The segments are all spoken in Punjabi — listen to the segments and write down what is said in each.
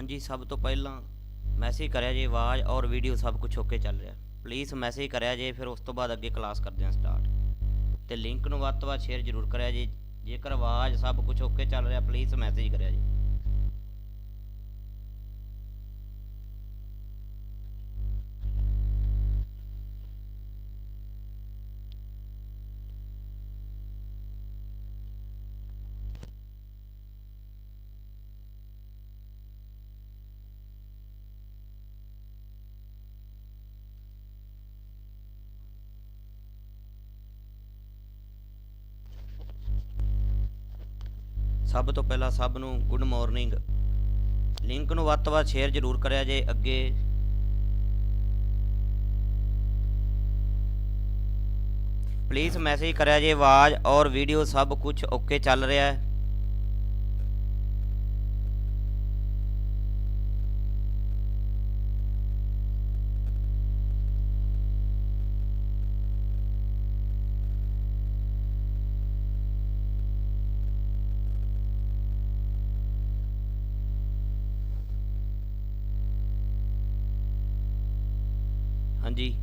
ਹਾਂਜੀ, ਸਭ ਤੋਂ ਪਹਿਲਾਂ ਮੈਸੇਜ ਕਰਿਆ ਜੇ ਆਵਾਜ਼ ਔਰ ਵੀਡੀਓ ਸਭ ਕੁਝ ਓਕੇ ਚੱਲ ਰਿਹਾ। ਪਲੀਜ਼ ਮੈਸੇਜ ਕਰਿਆ ਜੇ, ਫਿਰ ਉਸ ਤੋਂ ਬਾਅਦ ਅੱਗੇ ਕਲਾਸ ਕਰਦੇ ਹਾਂ ਸਟਾਰਟ ਤੇ ਲਿੰਕ ਨੂੰ ਵੱਧ ਤੋਂ ਵੱਧ ਸ਼ੇਅਰ ਜ਼ਰੂਰ ਕਰਿਆ ਜੇ। ਜੇਕਰ ਆਵਾਜ਼ ਸਭ ਕੁਝ ਓਕੇ ਚੱਲ ਰਿਹਾ ਪਲੀਜ਼ ਮੈਸੇਜ ਕਰਿਆ ਜੀ। ਸਭ ਤੋਂ ਪਹਿਲਾਂ ਸਭ ਨੂੰ ਗੁੱਡ ਮਾਰਨਿੰਗ। ਲਿੰਕ ਨੂੰ ਵੱਧ ਤੋਂ ਵੱਧ ਸ਼ੇਅਰ ਜ਼ਰੂਰ ਕਰਿਆ ਜੇ ਅੱਗੇ। ਪਲੀਜ਼ ਮੈਸੇਜ ਕਰਿਆ ਜੇ ਆਵਾਜ਼ ਔਰ ਵੀਡੀਓ ਸਭ ਕੁਝ ਓਕੇ ਚੱਲ ਰਿਹਾ ਹੈ। ਹਾਂਜੀ।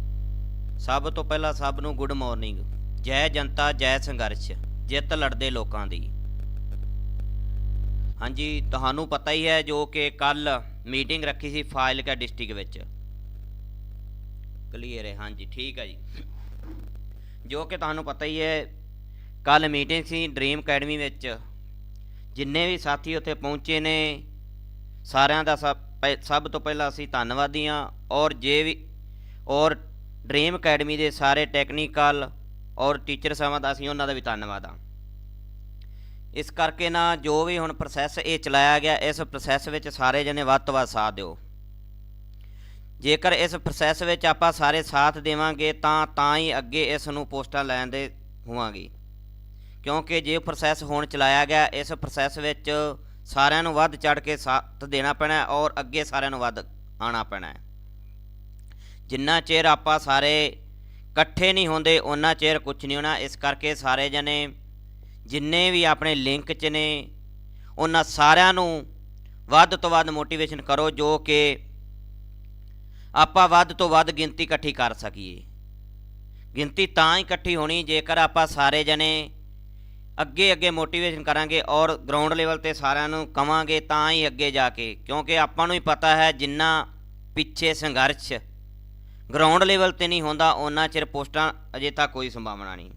ਸਭ ਤੋਂ ਪਹਿਲਾਂ ਸਭ ਨੂੰ ਗੁੱਡ ਮਾਰਨਿੰਗ ਜੈ ਜਨਤਾ, ਜੈ ਸੰਘਰਸ਼। ਜਿੱਤ ਲੜਦੇ ਲੋਕਾਂ ਦੀ। ਹਾਂਜੀ, ਤੁਹਾਨੂੰ ਪਤਾ ਹੀ ਹੈ ਜੋ ਕਿ ਕੱਲ ਮੀਟਿੰਗ ਰੱਖੀ ਸੀ ਫਾਜ਼ਿਲਕਾ ਡਿਸਟ੍ਰਿਕਟ ਵਿੱਚ। ਕਲੀਅਰ ਹੈ, ਹਾਂਜੀ, ਠੀਕ ਹੈ ਜੀ। ਜੋ ਕਿ ਤੁਹਾਨੂੰ ਪਤਾ ਹੀ ਹੈ, ਕੱਲ ਮੀਟਿੰਗ ਸੀ ਡ੍ਰੀਮ ਅਕੈਡਮੀ ਵਿੱਚ। ਜਿੰਨੇ ਵੀ ਸਾਥੀ ਉੱਥੇ ਪਹੁੰਚੇ ਨੇ, ਸਾਰਿਆਂ ਦਾ ਸਭ ਪਹਿ- ਸਭ ਤੋਂ ਪਹਿਲਾਂ ਅਸੀਂ ਧੰਨਵਾਦੀ ਹਾਂ। ਔਰ ਜੇ ਵੀ ਔਰ ਡ੍ਰੀਮ ਅਕੈਡਮੀ ਦੇ ਸਾਰੇ ਟੈਕਨੀਕਲ ਔਰ ਟੀਚਰ ਸਾਹਿਬਾਂ ਦਾ ਅਸੀਂ ਉਹਨਾਂ ਦਾ ਵੀ ਧੰਨਵਾਦ ਹਾਂ। ਇਸ ਕਰਕੇ ਨਾ ਜੋ ਵੀ ਹੁਣ ਪ੍ਰੋਸੈਸ ਇਹ ਚਲਾਇਆ ਗਿਆ, ਇਸ ਪ੍ਰੋਸੈਸ ਵਿੱਚ ਸਾਰੇ ਜਣੇ ਵੱਧ ਤੋਂ ਵੱਧ ਸਾਥ ਦਿਓ। ਜੇਕਰ ਇਸ ਪ੍ਰੋਸੈਸ ਵਿੱਚ ਆਪਾਂ ਸਾਰੇ ਸਾਥ ਦੇਵਾਂਗੇ, ਤਾਂ ਤਾਂ ਹੀ ਅੱਗੇ ਇਸ ਨੂੰ ਪੋਸਟਾਂ ਲੈਣ ਦੇ ਹੋਵਾਂਗੇ। ਕਿਉਂਕਿ ਜੇ ਪ੍ਰੋਸੈਸ ਹੁਣ ਚਲਾਇਆ ਗਿਆ, ਇਸ ਪ੍ਰੋਸੈਸ ਵਿੱਚ ਸਾਰਿਆਂ ਨੂੰ ਵੱਧ ਚੜ ਕੇ ਸਾਥ ਦੇਣਾ ਪੈਣਾ ਔਰ ਅੱਗੇ ਸਾਰਿਆਂ ਨੂੰ ਵੱਧ ਆਉਣਾ ਪੈਣਾ ਹੈ। ਜਿੰਨਾ ਚਿਰ ਆਪਾਂ ਸਾਰੇ ਇਕੱਠੇ ਨਹੀਂ ਹੁੰਦੇ ਉਹਨਾਂ ਚਿਰ ਕੁਝ ਨਹੀਂ ਹੋਣਾ। ਇਸ ਕਰਕੇ ਸਾਰੇ ਜਣੇ ਜਿੰਨੇ ਵੀ ਆਪਣੇ ਲਿੰਕ 'ਚ ਨੇ ਉਹਨਾਂ ਸਾਰਿਆਂ ਨੂੰ ਵੱਧ ਤੋਂ ਵੱਧ ਮੋਟੀਵੇਸ਼ਨ ਕਰੋ, ਜੋ ਕਿ ਆਪਾਂ ਵੱਧ ਤੋਂ ਵੱਧ ਗਿਣਤੀ ਇਕੱਠੀ ਕਰ ਸਕੀਏ। ਗਿਣਤੀ ਤਾਂ ਹੀ ਇਕੱਠੀ ਹੋਣੀ, ਜੇਕਰ ਆਪਾਂ ਸਾਰੇ ਜਣੇ ਅੱਗੇ ਅੱਗੇ ਮੋਟੀਵੇਸ਼ਨ ਕਰਾਂਗੇ ਔਰ ਗਰਾਊਂਡ ਲੈਵਲ ਤੇ ਸਾਰਿਆਂ ਨੂੰ ਕਵਾਂਗੇ, ਤਾਂ ਹੀ ਅੱਗੇ ਜਾ ਕੇ। ਕਿਉਂਕਿ ਆਪਾਂ ਨੂੰ ਹੀ ਪਤਾ ਹੈ, ਜਿੰਨਾ ਪਿੱਛੇ ਸੰਘਰਸ਼ ਗਰਾਊਂਡ ਲੈਵਲ ਤੇ ਨਹੀਂ ਹੁੰਦਾ ਉਹਨਾਂ ਚਿਰ ਪੋਸਟਾਂ ਅਜੇ ਤੱਕ ਕੋਈ ਸੰਭਾਵਨਾ ਨਹੀਂ।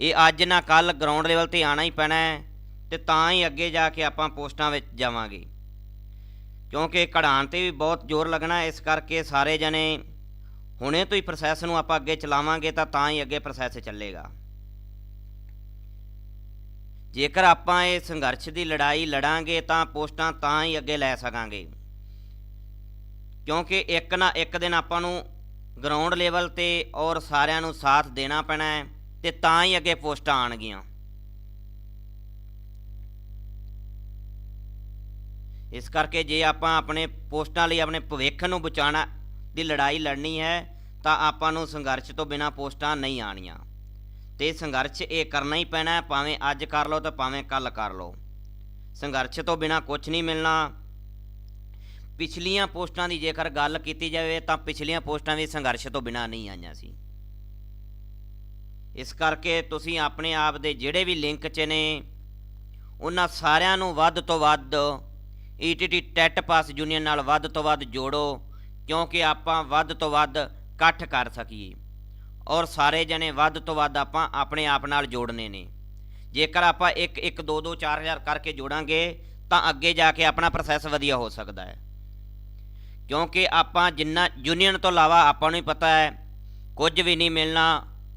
ਇਹ ਅੱਜ ਨਾ ਕੱਲ ਗਰਾਊਂਡ ਲੈਵਲ ਤੇ ਆਣਾ ਹੀ ਪੈਣਾ ਹੈ ਤੇ ਤਾਂ ਹੀ ਅੱਗੇ ਜਾ ਕੇ ਆਪਾਂ ਪੋਸਟਾਂ ਵਿੱਚ ਜਾਵਾਂਗੇ। ਕਿਉਂਕਿ ਕਢਾਣ ਤੇ ਵੀ ਬਹੁਤ ਜ਼ੋਰ ਲੱਗਣਾ, ਇਸ ਕਰਕੇ ਸਾਰੇ ਜਣੇ ਹੁਣੇ ਤੋਂ ਹੀ ਪ੍ਰੋਸੈਸ ਨੂੰ ਆਪਾਂ ਅੱਗੇ ਚਲਾਵਾਂਗੇ ਤਾਂ ਤਾਂ ਹੀ ਅੱਗੇ ਪ੍ਰੋਸੈਸ ਚੱਲੇਗਾ। ਜੇਕਰ ਆਪਾਂ ਇਹ ਸੰਘਰਸ਼ ਦੀ ਲੜਾਈ ਲੜਾਂਗੇ ਤਾਂ ਪੋਸਟਾਂ ਤਾਂ ਹੀ ਅੱਗੇ ਲੈ ਸਕਾਂਗੇ। ਕਿਉਂਕਿ ਇੱਕ ਨਾ ਇੱਕ ਦਿਨ ਆਪਾਂ ਨੂੰ ਗਰਾਊਂਡ ਲੈਵਲ ਤੇ ਔਰ ਸਾਰਿਆਂ ਨੂੰ ਸਾਥ ਦੇਣਾ ਪੈਣਾ ਹੈ ਤੇ ਤਾਂ ਹੀ ਅੱਗੇ ਪੋਸਟਾਂ ਆਣਗੀਆਂ ਇਸ ਕਰਕੇ ਜੇ ਆਪਾਂ ਆਪਣੇ ਪੋਸਟਾਂ ਲਈ ਆਪਣੇ ਭਵਿੱਖ ਨੂੰ ਬਚਾਉਣਾ ਦੀ ਲੜਾਈ ਲੜਨੀ ਹੈ, ਤਾਂ ਆਪਾਂ ਨੂੰ ਸੰਘਰਸ਼ ਤੋਂ ਬਿਨਾ ਪੋਸਟਾਂ ਨਹੀਂ ਆਣੀਆਂ ਤੇ ਸੰਘਰਸ਼ ਇਹ ਕਰਨਾ ਹੀ ਪੈਣਾ ਭਾਵੇਂ ਅੱਜ ਕਰ ਲਓ ਤੇ ਭਾਵੇਂ ਕੱਲ ਕਰ ਲਓ। ਸੰਘਰਸ਼ ਤੋਂ ਬਿਨਾ ਕੁਝ ਨਹੀਂ ਮਿਲਣਾ। ਪਿਛਲੀਆਂ ਪੋਸਟਾਂ ਦੀ ਜੇਕਰ ਗੱਲ ਕੀਤੀ ਜਾਵੇ ਤਾਂ ਪਿਛਲੀਆਂ ਪੋਸਟਾਂ ਵੀ ਸੰਘਰਸ਼ ਤੋਂ ਬਿਨਾ ਨਹੀਂ ਆਈਆਂ ਸੀ। ਇਸ ਕਰਕੇ ਤੁਸੀਂ ਆਪਣੇ ਆਪ ਦੇ ਜਿਹੜੇ ਵੀ ਲਿੰਕ 'ਚ ਨੇ, ਉਹਨਾਂ ਸਾਰਿਆਂ ਨੂੰ ਵੱਧ ਤੋਂ ਵੱਧ ਈਟੀਟੀ ਟੈਟ ਪਾਸ ਯੂਨੀਅਨ ਨਾਲ ਵੱਧ ਤੋਂ ਵੱਧ ਜੋੜੋ, ਕਿਉਂਕਿ ਆਪਾਂ ਵੱਧ ਤੋਂ ਵੱਧ ਇਕੱਠ ਕਰ ਸਕੀਏ ਔਰ ਸਾਰੇ ਜਣੇ ਵੱਧ ਤੋਂ ਵੱਧ ਆਪਾਂ ਆਪਣੇ ਆਪ ਨਾਲ ਜੋੜਨੇ ਨੇ। ਜੇਕਰ ਆਪਾਂ 1 1 2 2 4000 ਕਰਕੇ ਜੋੜਾਂਗੇ ਤਾਂ ਅੱਗੇ ਜਾ ਕੇ ਆਪਣਾ ਪ੍ਰੋਸੈਸ ਵਧੀਆ ਹੋ ਸਕਦਾ ਹੈ। ਕਿਉਂਕਿ ਆਪਾਂ ਜਿੰਨਾ ਯੂਨੀਅਨ ਤੋਂ ਇਲਾਵਾ ਆਪਾਂ ਨੂੰ ਹੀ ਪਤਾ ਹੈ, ਕੁਝ ਵੀ ਨਹੀਂ ਮਿਲਣਾ।